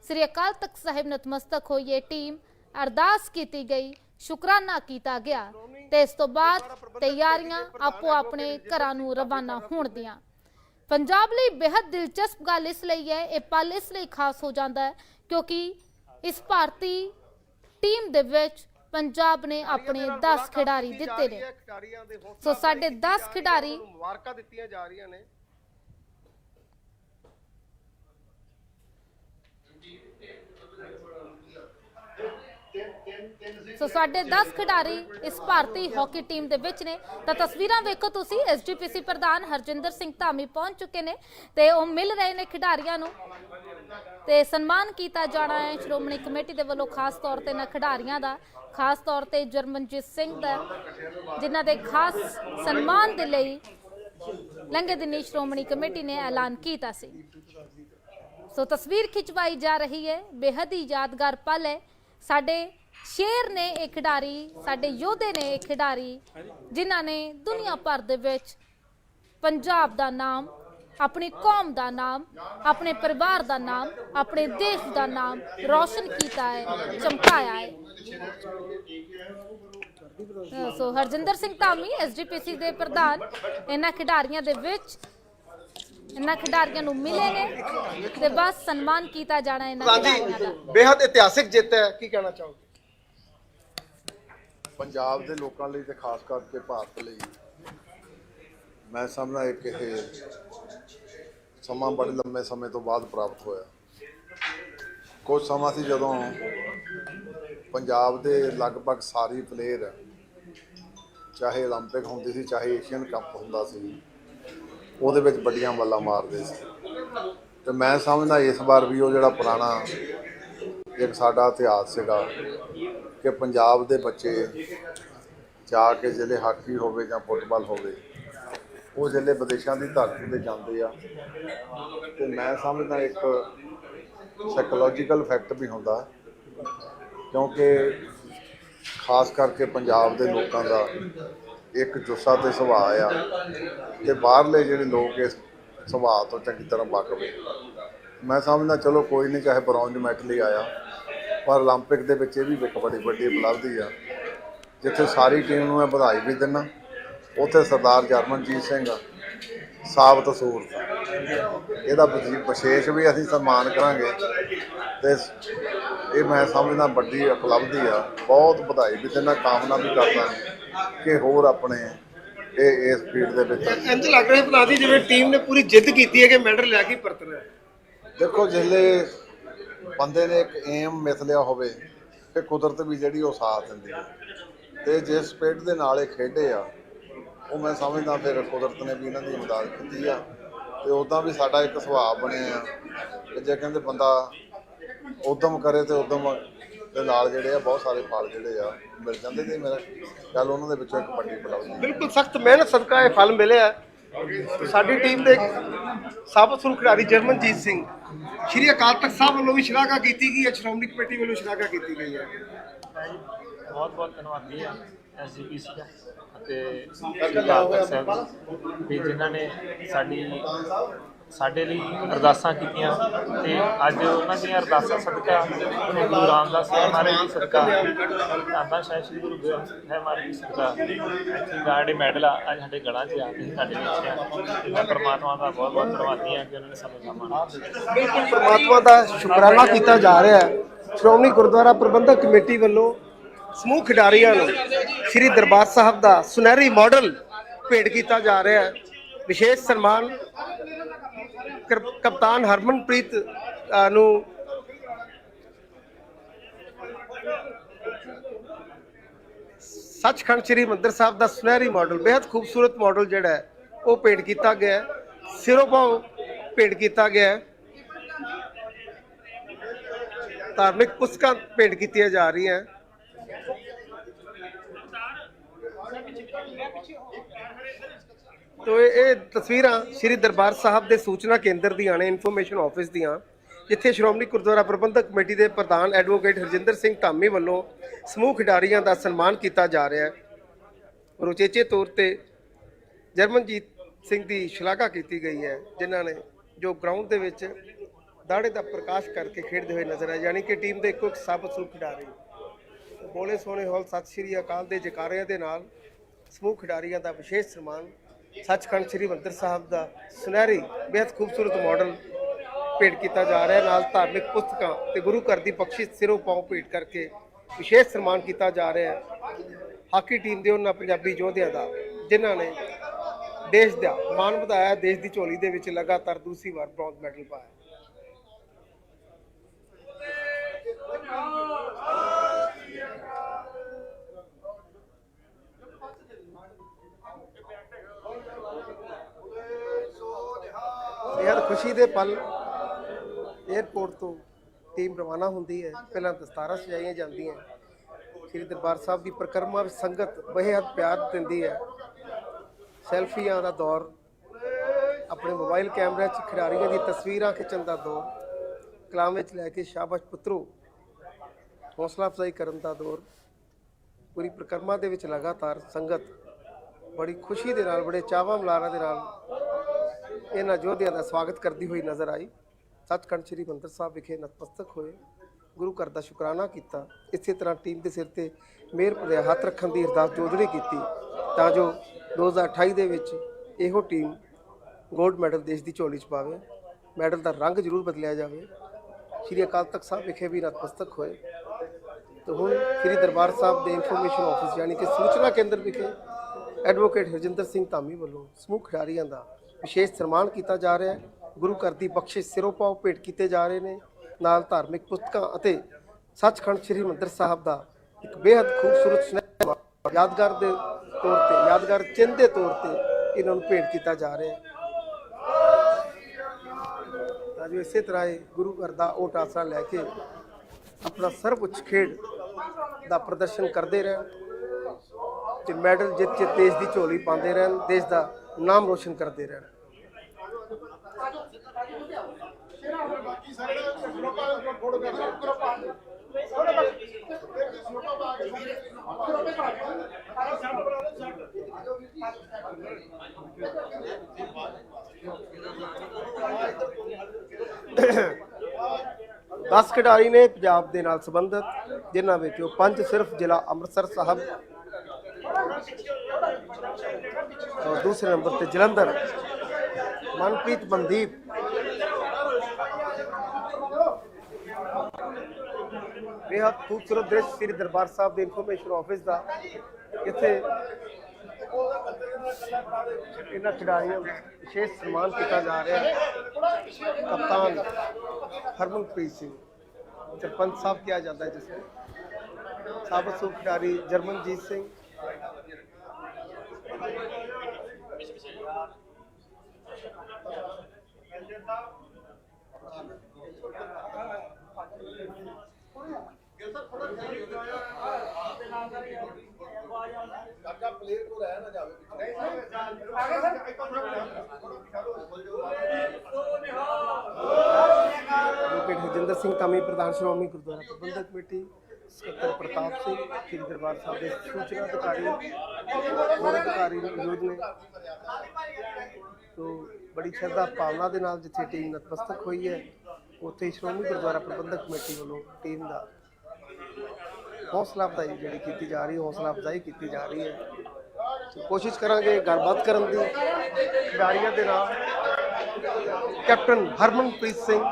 ਸ੍ਰੀ ਅਕਾਲ ਤਖਤ ਸਾਹਿਬ ਨਤਮਸਤਕ ਹੋਈ ਹੈ ਟੀਮ ਅਰਦਾਸ ਕੀਤੀ ਗਈ ਸ਼ੁਕਰਾਨਾ ਕੀਤਾ ਗਿਆ ਤੇ ਇਸ ਤੋਂ ਬਾਅਦ ਤਿਆਰੀਆਂ ਆਪੋ ਆਪਣੇ ਘਰਾਂ ਨੂੰ ਰਵਾਨਾ ਹੋਣ ਦੀਆਂ। ਪੰਜਾਬ ਲਈ ਬੇहद ਦਿਲਚਸਪ ਗੱਲ ਇਸ ਲਈ ਹੈ ਇਹ ਪਲ ਇਸ ਲਈ ਖਾਸ ਹੋ ਜਾਂਦਾ ਹੈ ਕਿਉਂਕਿ ਇਸ ਭਾਰਤੀ ਟੀਮ ਦੇ ਵਿੱਚ ਪੰਜਾਬ ਨੇ ਆਪਣੇ 10 ਖਿਡਾਰੀ ਦਿੱਤੇ ਨੇ। ਸੋ ਸਾਡੇ ਅਫਜ਼ਾਈ 10 ਕੀਤੀ ਜਾ ਰਹੀ ਹੈ, ਖਿਡਾਰੀ ਮੁਬਾਰਕਾਂ ਦਿੱਤੀਆਂ ਜਾ ਰਹੀਆਂ ਨੇ। ਸੋ ਸਾਡੇ 10 ਖਿਡਾਰੀ ਇਸ ਭਾਰਤੀ ਹਾਕੀ ਟੀਮ ਦੇ ਵਿੱਚ ਨੇ। ਤਾਂ ਤਸਵੀਰਾਂ ਵੇਖੋ ਤੁਸੀਂ ਐਸਜੀਪੀਸੀ ਪ੍ਰਧਾਨ ਹਰਜਿੰਦਰ ਸਿੰਘ ਧਾਮੀ ਪਹੁੰਚ ਚੁੱਕੇ ਨੇ ਤੇ ਉਹ ਮਿਲ ਰਹੇ ਨੇ ਖਿਡਾਰੀਆਂ ਨੂੰ। ਤੇ ਸਨਮਾਨ ਕੀਤਾ ਜਾਣਾ ਹੈ ਸ਼੍ਰੋਮਣੀ ਕਮੇਟੀ ਦੇ ਵੱਲੋਂ ਖਾਸ ਤੌਰ ਤੇ ਇਹਨਾਂ ਖਿਡਾਰੀਆਂ ਦਾ। ਖਾਸ ਤੌਰ ਤੇ ਜਰਮਨਜੀਤ ਸਿੰਘ ਦਾ, ਜਿਨ੍ਹਾਂ ਦੇ ਖਾਸ ਸਨਮਾਨ ਦੇ ਲਈ ਲੰਘੇ ਦਿਨੀ ਸ਼੍ਰੋਮਣੀ ਕਮੇਟੀ ਨੇ ਐਲਾਨ ਕੀਤਾ ਸੀ। ਸੋ ਤਸਵੀਰ ਖਿਚਵਾਈ ਜਾ ਰਹੀ ਹੈ। ਬੇहद ਹੀ ਯਾਦਗਾਰ ਪਲ ਹੈ। ਸਾਡੇ ਸ਼ੇਰ ਨੇ ਇਹ ਖਿਡਾਰੀ ਸਾਡੇ ਯੋਧੇ ਨੇ ਇਹ ਖਿਡਾਰੀ ਜਿਨ੍ਹਾਂ ਨੇ ਦੁਨੀਆ ਭਰ ਦੇ ਵਿੱਚ ਪੰਜਾਬ ਦਾ ਨਾਮ ਆਪਣੀ ਕੌਮ ਦਾ ਨਾਮ ਆਪਣੇ ਪਰਿਵਾਰ ਦਾ ਨਾਮ ਆਪਣੇ ਦੇਸ਼ ਦਾ ਨਾਮ ਰੌਸ਼ਨ ਕੀਤਾ ਹੈ ਚਮਕਾਇਆ ਹੈ। ਸੋ ਹਰਜਿੰਦਰ ਸਿੰਘ ਧਾਮੀ ਐਸਜੀਪੀਸੀ ਦੇ ਪ੍ਰਧਾਨ ਇਹਨਾਂ ਖਿਡਾਰੀਆਂ ਦੇ ਵਿੱਚ ਇਹਨਾਂ ਖਿਡਾਰੀਆਂ ਨੂੰ ਮਿਲੇ ਨੇ ਤੇ ਬਸ ਸਨਮਾਨ ਕੀਤਾ ਜਾਣਾ ਇਹਨਾਂ ਖਿਡਾਰੀਆਂ ਦਾ। ਬੇहद ਇਤਿਹਾਸਿਕ ਜਿੱਤ ਹੈ ਕੀ ਕਹਿਣਾ ਚਾਹੋਗੇ? ਪੰਜਾਬ ਦੇ ਲੋਕਾਂ ਲਈ ਤੇ ਖਾਸ ਕਰਕੇ ਭਾਰਤ ਲਈ ਮੈਂ ਸਮਝਦਾ ਇੱਕ ਇਹ ਸਮਾਂ ਬੜੇ ਲੰਮੇ ਸਮੇਂ ਤੋਂ ਬਾਅਦ ਪ੍ਰਾਪਤ ਹੋਇਆ ਕੁਝ ਸਮਾਂ ਸੀ ਜਦੋਂ ਪੰਜਾਬ ਦੇ ਲਗਭਗ ਸਾਰੇ ਪਲੇਅਰ ਚਾਹੇ 올림픽 ਹੁੰਦੀ ਸੀ ਚਾਹੇ ਏਸ਼ੀਅਨ ਕੱਪ ਹੁੰਦਾ ਸੀ ਉਹਦੇ ਵਿੱਚ ਵੱਡੀਆਂ ਮੱਲਾਂ ਮਾਰਦੇ ਸੀ ਤੇ ਮੈਂ ਸਮਝਦਾ ਇਸ ਵਾਰ ਵੀ ਉਹ ਜਿਹੜਾ ਪੁਰਾਣਾ ਇੱਕ ਸਾਡਾ ਇਤਿਹਾਸ ਸੀਗਾ ਕਿ ਪੰਜਾਬ ਦੇ ਬੱਚੇ ਜਾ ਕੇ ਜਿਹੜੇ ਹਾਕੀ ਹੋਵੇ ਜਾਂ ਫੁੱਟਬਾਲ ਹੋਵੇ, ਉਹ ਜਿਹੜੇ ਵਿਦੇਸ਼ਾਂ ਦੀ ਧਰਤੀ ਤੇ ਜਾਂਦੇ ਆ। ਤੇ ਮੈਂ ਸਮਝਦਾ ਇੱਕ ਸਾਈਕੋਲੋਜੀਕਲ ਫੈਕਟ ਵੀ ਹੁੰਦਾ, ਕਿਉਂਕਿ ਖਾਸ ਕਰਕੇ ਪੰਜਾਬ ਦੇ ਲੋਕਾਂ ਦਾ ਇੱਕ ਜੁੱਸਾ ਤੇ ਸੁਭਾਅ ਆ ਤੇ ਬਾਹਰਲੇ ਜਿਹੜੇ ਲੋਕ ਇਸ ਸੁਭਾਅ ਤੋਂ ਚੰਗੀ ਤਰ੍ਹਾਂ ਵਾਕਫ ਨੇ ਮੈਂ ਸਮਝਦਾ ਚਲੋ ਕੋਈ ਨਹੀਂ ਚਾਹੇ ਬ੍ਰੌਂਜ ਮੈਡਲ ਹੀ ਆਇਆ ਪਰ 올림픽 ਦੇ ਵਿੱਚ ਇਹ ਵੀ ਇੱਕ ਬੜੀ ਵੱਡੀ ਉਪਲਬਧੀ ਆ ਜਿੱਥੇ ਸਾਰੀ ਟੀਮ ਨੂੰ ਮੈਂ ਵਧਾਈ ਵੀ ਦਿੰਦਾ ਉੱਥੇ ਸਰਦਾਰ ਜਰਮਨਜੀਤ ਸਿੰਘ ਸਾਬਤ ਸੂਰਤ ਇਹਦਾ ਵਿਸ਼ੇ- ਵਿਸ਼ੇਸ਼ ਵੀ ਅਸੀਂ ਸਨਮਾਨ ਕਰਾਂਗੇ ਤੇ ਇਹ ਮੈਂ ਸਮਝਦਾ ਵੱਡੀ ਉਪਲਬਧੀ ਆ ਬਹੁਤ ਵਧਾਈ ਵੀ ਦਿੰਦਾ ਕਾਮਨਾ ਵੀ ਕਰਦਾ ਕਿ ਹੋਰ ਆਪਣੇ ਇਹ ਇਸ ਫੀਲਡ ਦੇ ਵਿੱਚ ਇੰਜ ਲੱਗ ਰਿਹਾ ਭਲਾ ਦੀ ਜਿਵੇਂ ਟੀਮ ਨੇ ਪੂਰੀ ਜਿੱਦ ਕੀਤੀ ਹੈ ਕਿ ਮੈਡਲ ਲੈ ਕੇ ਹੀ ਪਰਤਣਾ ਹੈ ਦੇਖੋ ਜਿਸਲੇ ਬੰਦੇ ਨੇ ਇੱਕ ਏਮ ਮਿਥ ਲਿਆ ਹੋਵੇ ਤੇ ਕੁਦਰਤ ਵੀ ਜਿਹੜੀ ਉਹ ਸਾਥ ਦਿੰਦੀ ਹੈ। ਤੇ ਜਿਸ ਸਪਿਰਿਟ ਦੇ ਨਾਲ ਇਹ ਖੇਡੇ ਆ, ਉਹ ਮੈਂ ਸਮਝਦਾ ਫਿਰ ਕੁਦਰਤ ਨੇ ਵੀ ਇਹਨਾਂ ਦੀ ਮਦਦ ਕੀਤੀ ਆ। ਤੇ ਉਦਾਂ ਵੀ ਸਾਡਾ ਇੱਕ ਸੁਭਾਅ ਬਣਿਆ ਆ ਕਿ ਜੇ ਕਹਿੰਦੇ ਬੰਦਾ ਉਦਮ ਕਰੇ ਤੇ ਉਦਮ ਦੇ ਨਾਲ ਜਿਹੜੇ ਆ, ਬਹੁਤ ਸਾਰੇ ਫਲ ਜਿਹੜੇ ਆ, ਮਿਲ ਜਾਂਦੇ ਤੇ ਮੇਰਾ ਗੱਲ ਉਹਨਾਂ ਦੇ ਵਿੱਚੋਂ ਇੱਕ ਵੱਡੀ ਬਲਾਉ ਬਿਲਕੁਲ ਸਖਤ ਮਿਹਨਤ ਸਦਕਾ ਇਹ ਫਲ ਮਿਲਿਆ। ਸਾਡੀ ਟੀਮ ਦੇ ਸਾਬਤ ਸੁਰ ਖਿਡਾਰੀ ਜਰਮਨਜੀਤ ਸਿੰਘ ਸ਼੍ਰੀ ਅਕਾਲ ਤਖਤ ਸਾਹਿਬ ਵੱਲੋਂ ਵੀ ਸ਼ਲਾਘਾ ਕੀਤੀ ਗਈ ਹੈ, ਸ਼੍ਰੋਮਣੀ ਕਮੇਟੀ ਵੱਲੋਂ ਸ਼ਲਾਘਾ ਕੀਤੀ ਗਈ ਹੈ। ਬਹੁਤ ਬਹੁਤ ਧੰਨਵਾਦੀ ਹਾਂ ਐਸਜੀਪੀਸੀ ਦਾ ਅਤੇ ਸ੍ਰੀ ਸਾਹਿਬ ਵੀ ਜਿਨ੍ਹਾਂ ਨੇ ਸਾਡੀ ਸਾਡੇ ਲਈ ਅਰਦਾਸਾਂ ਕੀਤੀਆਂ ਤੇ ਅੱਜ ਉਹਨਾਂ ਦੀਆਂ ਅਰਦਾਸਾਂ ਸਦਕਾ ਗੁਰੂ ਰਾਮਦਾਸ ਸਾਹਿਬ ਮਹਾਰਾਜ ਦੀ ਸਦਕਾ। ਆਂਦਾ ਸ਼ਾਇਦ ਸ੍ਰੀ ਗੁਰੂ ਗ੍ਰੰਥ ਸਾਹਿਬ ਮਹਾਰਾਜ ਦੀ ਸਦਕਾ। ਇੱਥੇ ਗਾੜੇ ਮੈਡਲ ਆ, ਅੱਜ ਸਾਡੇ ਗਲਾਂ 'ਚ ਆ ਕੇ ਸਾਡੇ ਵਿੱਚ ਆ। ਤੇ ਪਰਮਾਤਮਾ ਦਾ ਬਹੁਤ ਬਹੁਤ ਧੰਨਵਾਦੀ ਹਾਂ ਕਿ ਉਹਨਾਂ ਨੇ ਸਾਨੂੰ ਸਨਮਾਨ ਬਿਲਕੁਲ ਪ੍ਰਮਾਤਮਾ ਦਾ ਸ਼ੁਕਰਾਨਾ ਕੀਤਾ ਜਾ ਰਿਹਾ ਹੈ। ਸ਼੍ਰੋਮਣੀ ਗੁਰਦੁਆਰਾ ਪ੍ਰਬੰਧਕ ਕਮੇਟੀ ਵੱਲੋਂ ਸਮੂਹ ਖਿਡਾਰੀਆਂ ਨੂੰ ਸ੍ਰੀ ਦਰਬਾਰ ਸਾਹਿਬ ਦਾ ਸੁਨਹਿਰੀ ਮਾਡਲ ਭੇਟ ਕੀਤਾ ਜਾ ਰਿਹਾ ਹੈ। ਵਿਸ਼ੇਸ਼ ਸਨਮਾਨ ਕਪਤਾਨ ਹਰਮਨਪ੍ਰੀਤ ਨੂੰ ਸੱਚਖੰਡ ਸ੍ਰੀ ਮੰਦਰ ਸਾਹਿਬ ਦਾ ਸੁਨਹਿਰੀ ਮਾਡਲ ਬੇहद ਖੂਬਸੂਰਤ ਮਾਡਲ ਜਿਹੜਾ ਹੈ, ਉਹ ਪੇਂਟ ਕੀਤਾ ਗਿਆ ਹੈ। ਸਿਰੋਪਾਉ ਪੇਂਟ ਕੀਤਾ ਗਿਆ ਹੈ। ਧਾਰਮਿਕ ਪੁਸਤਕਾਂ ਭੇਂਟ ਕੀਤੀਆਂ ਜਾ ਰਹੀਆਂ ਤੋ ਇਹ ਤਸਵੀਰਾਂ ਸ੍ਰੀ ਦਰਬਾਰ ਸਾਹਿਬ ਦੇ ਸੂਚਨਾ ਕੇਂਦਰ ਦੀਆਂ ਨੇ ਇਨਫੋਰਮੇਸ਼ਨ ਆਫਿਸ ਦੀਆਂ। ਜਿੱਥੇ ਸ਼੍ਰੋਮਣੀ ਗੁਰਦੁਆਰਾ ਪ੍ਰਬੰਧਕ ਕਮੇਟੀ ਦੇ ਪ੍ਰਧਾਨ ਐਡਵੋਕੇਟ ਹਰਜਿੰਦਰ ਸਿੰਘ ਧਾਮੀ ਵੱਲੋਂ ਸਮੂਹ ਖਿਡਾਰੀਆਂ ਦਾ ਸਨਮਾਨ ਕੀਤਾ ਜਾ ਰਿਹਾ ਹੈ। ਔਰ ਤੌਰ ਤੇ ਜਰਮਨਜੀਤ ਸਿੰਘ ਦੀ ਸ਼ਲਾਘਾ ਕੀਤੀ ਗਈ ਹੈ, ਜਿਨ੍ਹਾਂ ਨੇ ਜੋ ਗਰਾਊਂਡ ਦੇ ਵਿੱਚ ਦਾੜੇ ਦਾ ਪ੍ਰਕਾਸ਼ ਕਰਕੇ ਖੇਡਦੇ ਹੋਏ ਨਜ਼ਰ ਆਏ, ਯਾਨੀ ਕਿ ਟੀਮ ਦੇ ਇੱਕੋ ਇੱਕ ਸਾਬਤ ਸੂ ਖਿਡਾਰੀ। ਬੋਲੇ ਸੋਨੇ ਹਾਲ ਸਤਿ ਸ਼੍ਰੀ ਅਕਾਲ ਦੇ ਜਕਾਰਿਆਂ ਦੇ ਨਾਲ ਸਮੂਹ ਖਿਡਾਰੀਆਂ ਦਾ ਵਿਸ਼ੇਸ਼ ਸਨਮਾਨ ਸੱਚਖੰਡ ਸ੍ਰੀ ਮੰਦਰ ਸਾਹਿਬ ਦਾ ਸੁਨਹਿਰੀ ਬੇहद ਖੂਬਸੂਰਤ ਮਾਡਲ ਭੇਟ ਕੀਤਾ ਜਾ ਰਿਹਾ ਨਾਲ ਧਾਰਮਿਕ ਪੁਸਤਕਾਂ ਤੇ ਗੁਰੂ ਘਰ ਦੀ ਬਖਸ਼ਿਸ਼ ਸਿਰੋਂ ਪਾਉ ਭੇਟ ਕਰਕੇ ਵਿਸ਼ੇਸ਼ ਸਨਮਾਨ ਕੀਤਾ ਜਾ ਰਿਹਾ ਹੈ। ਹਾਕੀ ਟੀਮ ਦੇ ਉਹਨਾਂ ਪੰਜਾਬੀ ਯੋਧਿਆਂ ਦਾ, ਜਿਨ੍ਹਾਂ ਨੇ ਦੇਸ਼ ਦਾ ਮਾਣ ਵਧਾਇਆ, ਦੇਸ਼ ਦੀ ਝੋਲੀ ਦੇ ਵਿੱਚ ਲਗਾਤਾਰ ਦੂਸਰੀ ਵਾਰ ਬ੍ਰੌਂਜ਼ ਮੈਡਲ ਪਾਇਆ। ਖੁਸ਼ੀ ਦੇ ਪਲ 에ਅਰਪੋਰਟ ਤੋਂ ਟੀਮ ਰਵਾਨਾ ਹੁੰਦੀ ਹੈ। ਪਹਿਲਾਂ ਦਸਤਾਰਾਂ ਸਜਾਈਆਂ ਜਾਂਦੀਆਂ ਸ੍ਰੀ ਦਰਬਾਰ ਸਾਹਿਬ ਦੀ ਪ੍ਰਕਰਮਾ ਵਿੱਚ ਸੰਗਤ ਬੇਹੱਦ ਪਿਆਰ ਦਿੰਦੀ ਹੈ। ਸੈਲਫੀਆਂ ਦਾ ਦੌਰ, ਆਪਣੇ ਮੋਬਾਈਲ ਕੈਮਰੇ 'ਚ ਖਿਡਾਰੀਆਂ ਦੀ ਤਸਵੀਰਾਂ ਖਿੱਚਣ ਦਾ ਦੌਰ, ਕਲਾਮ ਵਿੱਚ ਲੈ ਕੇ ਸ਼ਾਬਾਸ਼ ਪੁੱਤਰੋ, ਹੌਸਲਾ ਅਫਜ਼ਾਈ ਕਰਨ ਦਾ ਦੌਰ, ਪੂਰੀ ਪ੍ਰਕਰਮਾ ਦੇ ਵਿੱਚ ਲਗਾਤਾਰ ਸੰਗਤ ਬੜੀ ਖੁਸ਼ੀ ਦੇ ਨਾਲ, ਬੜੇ ਚਾਵਾਂ ਮਲਾਰਾਂ ਦੇ ਨਾਲ ਇਹਨਾਂ ਯੋਧਿਆਂ ਦਾ ਸਵਾਗਤ ਕਰਦੀ ਹੋਈ ਨਜ਼ਰ ਆਈ। ਸੱਚਖੰਡ ਸ੍ਰੀ ਮੰਦਰ ਸਾਹਿਬ ਵਿਖੇ ਨਤਮਸਤਕ ਹੋਏ। ਗੁਰੂ ਘਰ ਦਾ ਸ਼ੁਕਰਾਨਾ ਕੀਤਾ। ਇਸੇ ਤਰ੍ਹਾਂ ਟੀਮ ਦੇ ਸਿਰ ਤੇ ਮਿਹਰ ਭਰਿਆ ਹੱਥ ਰੱਖਣ ਦੀ ਅਰਦਾਸ ਜੋਦੜੀ ਕੀਤੀ। ਤਾਂ ਜੋ 2028 ਦੇ ਵਿੱਚ ਇਹੋ ਟੀਮ ਗੋਲਡ ਮੈਡਲ ਦੇਸ਼ ਦੀ ਝੋਲੀ 'ਚ ਪਾਵੇ। ਮੈਡਲ ਦਾ ਰੰਗ ਜ਼ਰੂਰ ਬਦਲਿਆ ਜਾਵੇ। ਸ਼੍ਰੀ ਅਕਾਲ ਤਖਤ ਸਾਹਿਬ ਵਿਖੇ ਵੀ ਨਤਮਸਤਕ ਹੋਏ। ਤੇ ਹੁਣ ਸ੍ਰੀ ਦਰਬਾਰ ਸਾਹਿਬ ਦੇ ਇਨਫੋਰਮੇਸ਼ਨ ਆਫਿਸ ਯਾਨੀ ਕਿ ਸੂਚਨਾ ਕੇਂਦਰ ਵਿਖੇ ਐਡਵੋਕੇਟ ਹਰਜਿੰਦਰ ਸਿੰਘ ਧਾਮੀ ਵੱਲੋਂ ਸਮੂਹ ਖਿਡਾਰੀਆਂ ਦਾ ਵਿਸ਼ੇਸ਼ ਸਨਮਾਨ ਕੀਤਾ ਜਾ ਰਿਹਾ ਹੈ। ਗੁਰੂ ਘਰ ਦੀ ਬਖਸ਼ਿਸ਼ ਸਿਰੋਂ ਪਾਉ ਭੇਟ ਕੀਤੇ ਜਾ ਰਹੇ ਨੇ। ਨਾਲ ਧਾਰਮਿਕ ਪੁਸਤਕਾਂ ਅਤੇ ਸੱਚਖੰਡ ਸ੍ਰੀ ਮੰਦਰ ਸਾਹਿਬ ਦਾ ਇੱਕ ਬੇहद ਖੂਬਸੂਰਤ ਸੁਨਹਿਰਾ ਯਾਦਗਾਰ ਦੇ ਤੌਰ ਤੇ, ਯਾਦਗਾਰ ਚਿੰਨ੍ਹ ਦੇ ਤੌਰ ਤੇ ਇਹਨਾਂ ਨੂੰ ਭੇਟ ਕੀਤਾ ਜਾ ਰਿਹਾ ਹੈ। ਤਾਂ ਜੋ ਇਸੇ ਤਰ੍ਹਾਂ ਇਹ ਗੁਰੂ ਘਰ ਦਾ ਓਟ ਆਸਰਾ ਲੈ ਕੇ ਆਪਣਾ ਸਰਵਉੱਚ ਖੇਡ ਦਾ ਪ੍ਰਦਰਸ਼ਨ ਕਰਦੇ ਰਹਿਣ ਤੇ ਮੈਡਲ ਜਿੱਤ ਜਿੱਤ ਦੇਸ਼ ਦੀ ਝੋਲੀ ਪਾਉਂਦੇ ਰਹਿਣ, ਦੇਸ਼ ਦਾ ਨਾਮ ਰੋਸ਼ਨ ਕਰਦੇ ਰਹਿਣ ਦਸ ਖਿਡਾਰੀ ਨੇ ਪੰਜਾਬ ਦੇ ਨਾਲ ਸੰਬੰਧਿਤ ਜਿਨ੍ਹਾਂ ਵਿੱਚੋਂ ਪੰਜ ਸਿਰਫ ਜ਼ਿਲ੍ਹਾ ਅੰਮ੍ਰਿਤਸਰ ਸਾਹਿਬ ਔਰ ਦੂਸਰੇ ਨੰਬਰ ਤੇ ਜਲੰਧਰ ਮਨਪ੍ਰੀਤ ਮਨਦੀਪ ਬੇਹੱਦ ਖੂਬਸੂਰਤ ਦ੍ਰਿਸ਼ ਸ੍ਰੀ ਦਰਬਾਰ ਸਾਹਿਬ ਦੇ ਇਨਫੋਰਮੇਸ਼ਨ ਆਫਿਸ ਦਾ ਇੱਥੇ ਇਹਨਾਂ ਖਿਡਾਰੀਆਂ ਨੂੰ ਵਿਸ਼ੇਸ਼ ਸਨਮਾਨ ਕੀਤਾ ਜਾ ਰਿਹਾ ਹੈ ਕਪਤਾਨ ਹਰਮਨਪ੍ਰੀਤ ਸਿੰਘ ਸਰਪੰਚ ਸਾਹਿਬ ਕਿਹਾ ਜਾਂਦਾ ਹੈ ਜਿਸ ਨੂੰ ਸਾਬਤ ਸੂ ਖਿਡਾਰੀ ਜਰਮਨਜੀਤ ਸਿੰਘ ਐਡਵੋਕੇਟ ਹਰਜਿੰਦਰ ਸਿੰਘ ਕਾਮੀ ਪ੍ਰਧਾਨ ਸ਼੍ਰੋਮਣੀ ਗੁਰਦੁਆਰਾ ਪ੍ਰਬੰਧਕ ਕਮੇਟੀ ਸਕੱਤਰ ਪ੍ਰਤਾਪ ਸਿੰਘ ਸ੍ਰੀ ਦਰਬਾਰ ਸਾਹਿਬ ਦੇ ਸੂਚਨਾ ਅਧਿਕਾਰੀ ਹੋਰ ਅਧਿਕਾਰੀ ਮੌਜੂਦ ਨੇ। ਤੋ ਬੜੀ ਸ਼ਰਧਾ ਭਾਵਨਾ ਦੇ ਨਾਲ ਜਿੱਥੇ ਟੀਮ ਨਤਮਸਤਕ ਹੋਈ ਹੈ ਉੱਥੇ ਸ਼੍ਰੋਮਣੀ ਗੁਰਦੁਆਰਾ ਪ੍ਰਬੰਧਕ ਕਮੇਟੀ ਵੱਲੋਂ ਟੀਮ ਦਾ ਹੌਸਲਾ ਅਫਜ਼ਾਈ ਜਿਹੜੀ ਕੀਤੀ ਜਾ ਰਹੀ ਹੈ ਹੌਸਲਾ ਅਫਜ਼ਾਈ ਕੀਤੀ ਜਾ ਰਹੀ ਹੈ। ਕੋਸ਼ਿਸ਼ ਕਰਾਂਗੇ ਗੱਲਬਾਤ ਕਰਨ ਦੀ। ਖਿਡਾਰੀਆਂ ਦੇ ਨਾਲ ਕੈਪਟਨ ਹਰਮਨਪ੍ਰੀਤ ਸਿੰਘ।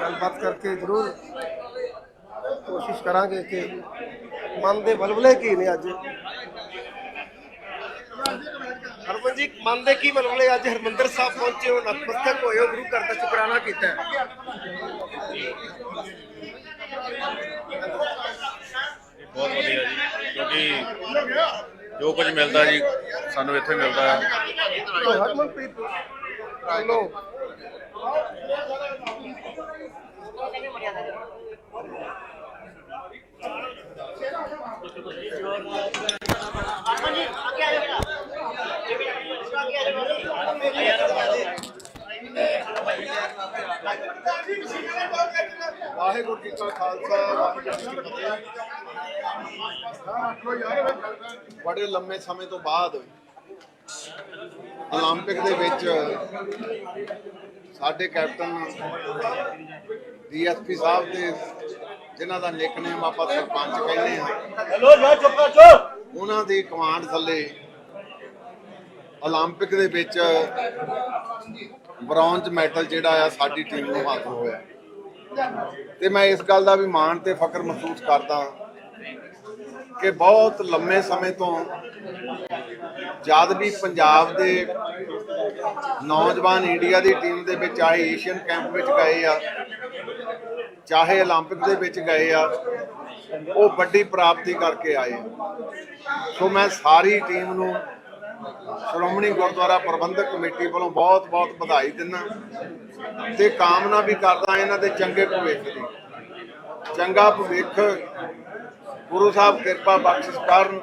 ਗੱਲਬਾਤ ਕਰਕੇ ਜ਼ਰੂਰ ਕੋਸ਼ਿਸ਼ ਕਰਾਂਗੇ ਕਿ ਮਨ ਦੇ ਬਲਬਲੇ ਕੀ ਨੇ ਅੱਜ। ਜੀ ਮਨ ਦੇ ਕੀ ਮਲਵਲੇ ਅੱਜ ਹਰਮੰਦਰ ਸਾਹਿਬ ਪਹੁੰਚੇ ਹੋ ਨਤਮਸਤਕ ਹੋਏ ਹੋ ਗੁਰੂ ਘਰ ਦਾ ਸ਼ੁਕਰਾਨਾ ਕੀਤਾ ਹੈ ਬਹੁਤ ਵਧੀਆ ਜੀ ਕਿਉਂਕਿ ਜੋ ਕੁਝ ਮਿਲਦਾ ਜੀ ਸਾਨੂੰ ਇੱਥੇ ਮਿਲਦਾ ਹੈ ਹਰਮਨਪ੍ਰੀਤ ਲੋ ਵਾਹਿਗੁਰੂ ਜੀ ਕਾ ਖਾਲਸਾ ਵਾਹਿਗੁਰੂ ਜੀ ਕੀ ਫਤਿਹ ਬੜੇ ਲੰਮੇ ਸਮੇਂ ਤੋਂ ਬਾਅਦ 올림픽 ਦੇ ਵਿੱਚ ਸਾਡੇ ਕੈਪਟਨ ਡੀਐਸਪੀ ਸਾਹਿਬ ਦੇ ਜਿਨ੍ਹਾਂ ਦਾ ਨਿਕਨੇਮ ਆਪਾਂ ਸਰਪੰਚ ਕਹਿੰਦੇ ਹਾਂ ਹੈਲੋ ਜਾ ਚੁੱਪ ਚੁੱਪ ਉਹਨਾਂ ਦੀ ਕਮਾਂਡ ਥੱਲੇ 올림픽 ਦੇ ਵਿੱਚ ਬ੍ਰੌਂਜ਼ ਮੈਡਲ ਜਿਹੜਾ ਆ ਸਾਡੀ ਟੀਮ ਨੂੰ ਹਾਸਲ ਹੋਇਆ ਤੇ ਮੈਂ ਇਸ ਗੱਲ ਦਾ ਵੀ ਮਾਣ ਤੇ ਫਖਰ ਮਹਿਸੂਸ ਕਰਦਾ ਕਿ ਬਹੁਤ ਲੰਮੇ ਸਮੇਂ ਤੋਂ ਜਦ ਵੀ ਪੰਜਾਬ ਦੇ ਨੌਜਵਾਨ ਇੰਡੀਆ ਦੀ ਟੀਮ ਦੇ ਵਿੱਚ ਆਏ ਏਸ਼ੀਅਨ ਕੈਂਪ ਵਿੱਚ ਗਏ ਆ ਚਾਹੇ 올림픽 ਦੇ ਵਿੱਚ ਗਏ ਆ ਉਹ ਵੱਡੀ ਪ੍ਰਾਪਤੀ ਕਰਕੇ ਆਏ ਸੋ ਮੈਂ ਸਾਰੀ ਟੀਮ ਨੂੰ ਸ਼੍ਰੋਮਣੀ ਗੁਰਦੁਆਰਾ ਪ੍ਰਬੰਧਕ ਕਮੇਟੀ ਵੱਲੋਂ ਬਹੁਤ-ਬਹੁਤ ਵਧਾਈ ਦਿੰਦਾ ਤੇ ਕਾਮਨਾ ਵੀ ਕਰਦਾ ਇਹਨਾਂ ਦੇ ਚੰਗੇ ਭਵਿੱਖ ਦੀ। ਚੰਗਾ ਭਵਿੱਖ, ਗੁਰੂ ਸਾਹਿਬ ਕਿਰਪਾ ਬਖਸ਼ਿਸ਼ ਕਰਨ,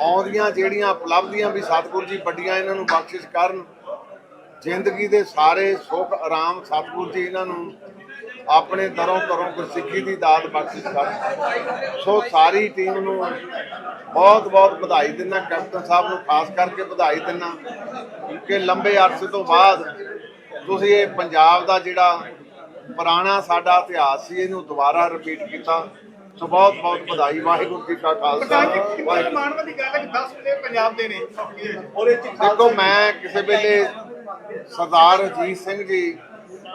ਆਉਂਦੀਆਂ ਜਿਹੜੀਆਂ ਉਪਲਬਧੀਆਂ ਵੀ ਸਤਿਗੁਰੂ ਜੀ ਵੱਡੀਆਂ ਇਹਨਾਂ ਨੂੰ ਬਖਸ਼ਿਸ਼ ਕਰਨ, ਜ਼ਿੰਦਗੀ ਦੇ ਸਾਰੇ ਸੁੱਖ, ਆਰਾਮ ਸਤਿਗੁਰੂ ਜੀ ਇਹਨਾਂ ਨੂੰ ਆਪਣੇ ਦਰੋਂ ਕਰੋਂ ਗੁਰਸਿੱਖੀ ਦੀ ਦਾਤ ਬਖਸ਼ਿਸ਼ ਕਰਨ ਸੋ ਸਾਰੀ ਟੀਮ ਨੂੰ ਬਹੁਤ ਬਹੁਤ ਵਧਾਈ ਦਿੰਦਾ ਕੈਪਟਨ ਸਾਹਿਬ ਨੂੰ ਖਾਸ ਕਰਕੇ ਵਧਾਈ ਦਿੰਦਾ ਕਿ ਲੰਬੇ ਅਰਸੇ ਤੋਂ ਬਾਅਦ ਤੁਸੀਂ ਇਹ ਪੰਜਾਬ ਦਾ ਜਿਹੜਾ ਪੁਰਾਣਾ ਸਾਡਾ ਇਤਿਹਾਸ ਸੀ ਇਹਨੂੰ ਦੁਬਾਰਾ ਰਿਪੀਟ ਕੀਤਾ। ਸੋ ਬਹੁਤ ਬਹੁਤ ਵਧਾਈ ਵਾਹਿਗੁਰੂ ਜੀ ਕਾ ਖਾਲਸਾ ਵਾਹਿਗੁਰੂ ਮਾਣ ਵਾਲੀ ਗੱਲ ਹੈ ਕਿ 10 ਪਲੇਅਰ ਪੰਜਾਬ ਦੇ ਨੇ। ਚ ਦੇਖੋ ਮੈਂ ਕਿਸੇ ਵੇਲੇ ਸਰਦਾਰ ਅਜੀਤ ਸਿੰਘ ਜੀ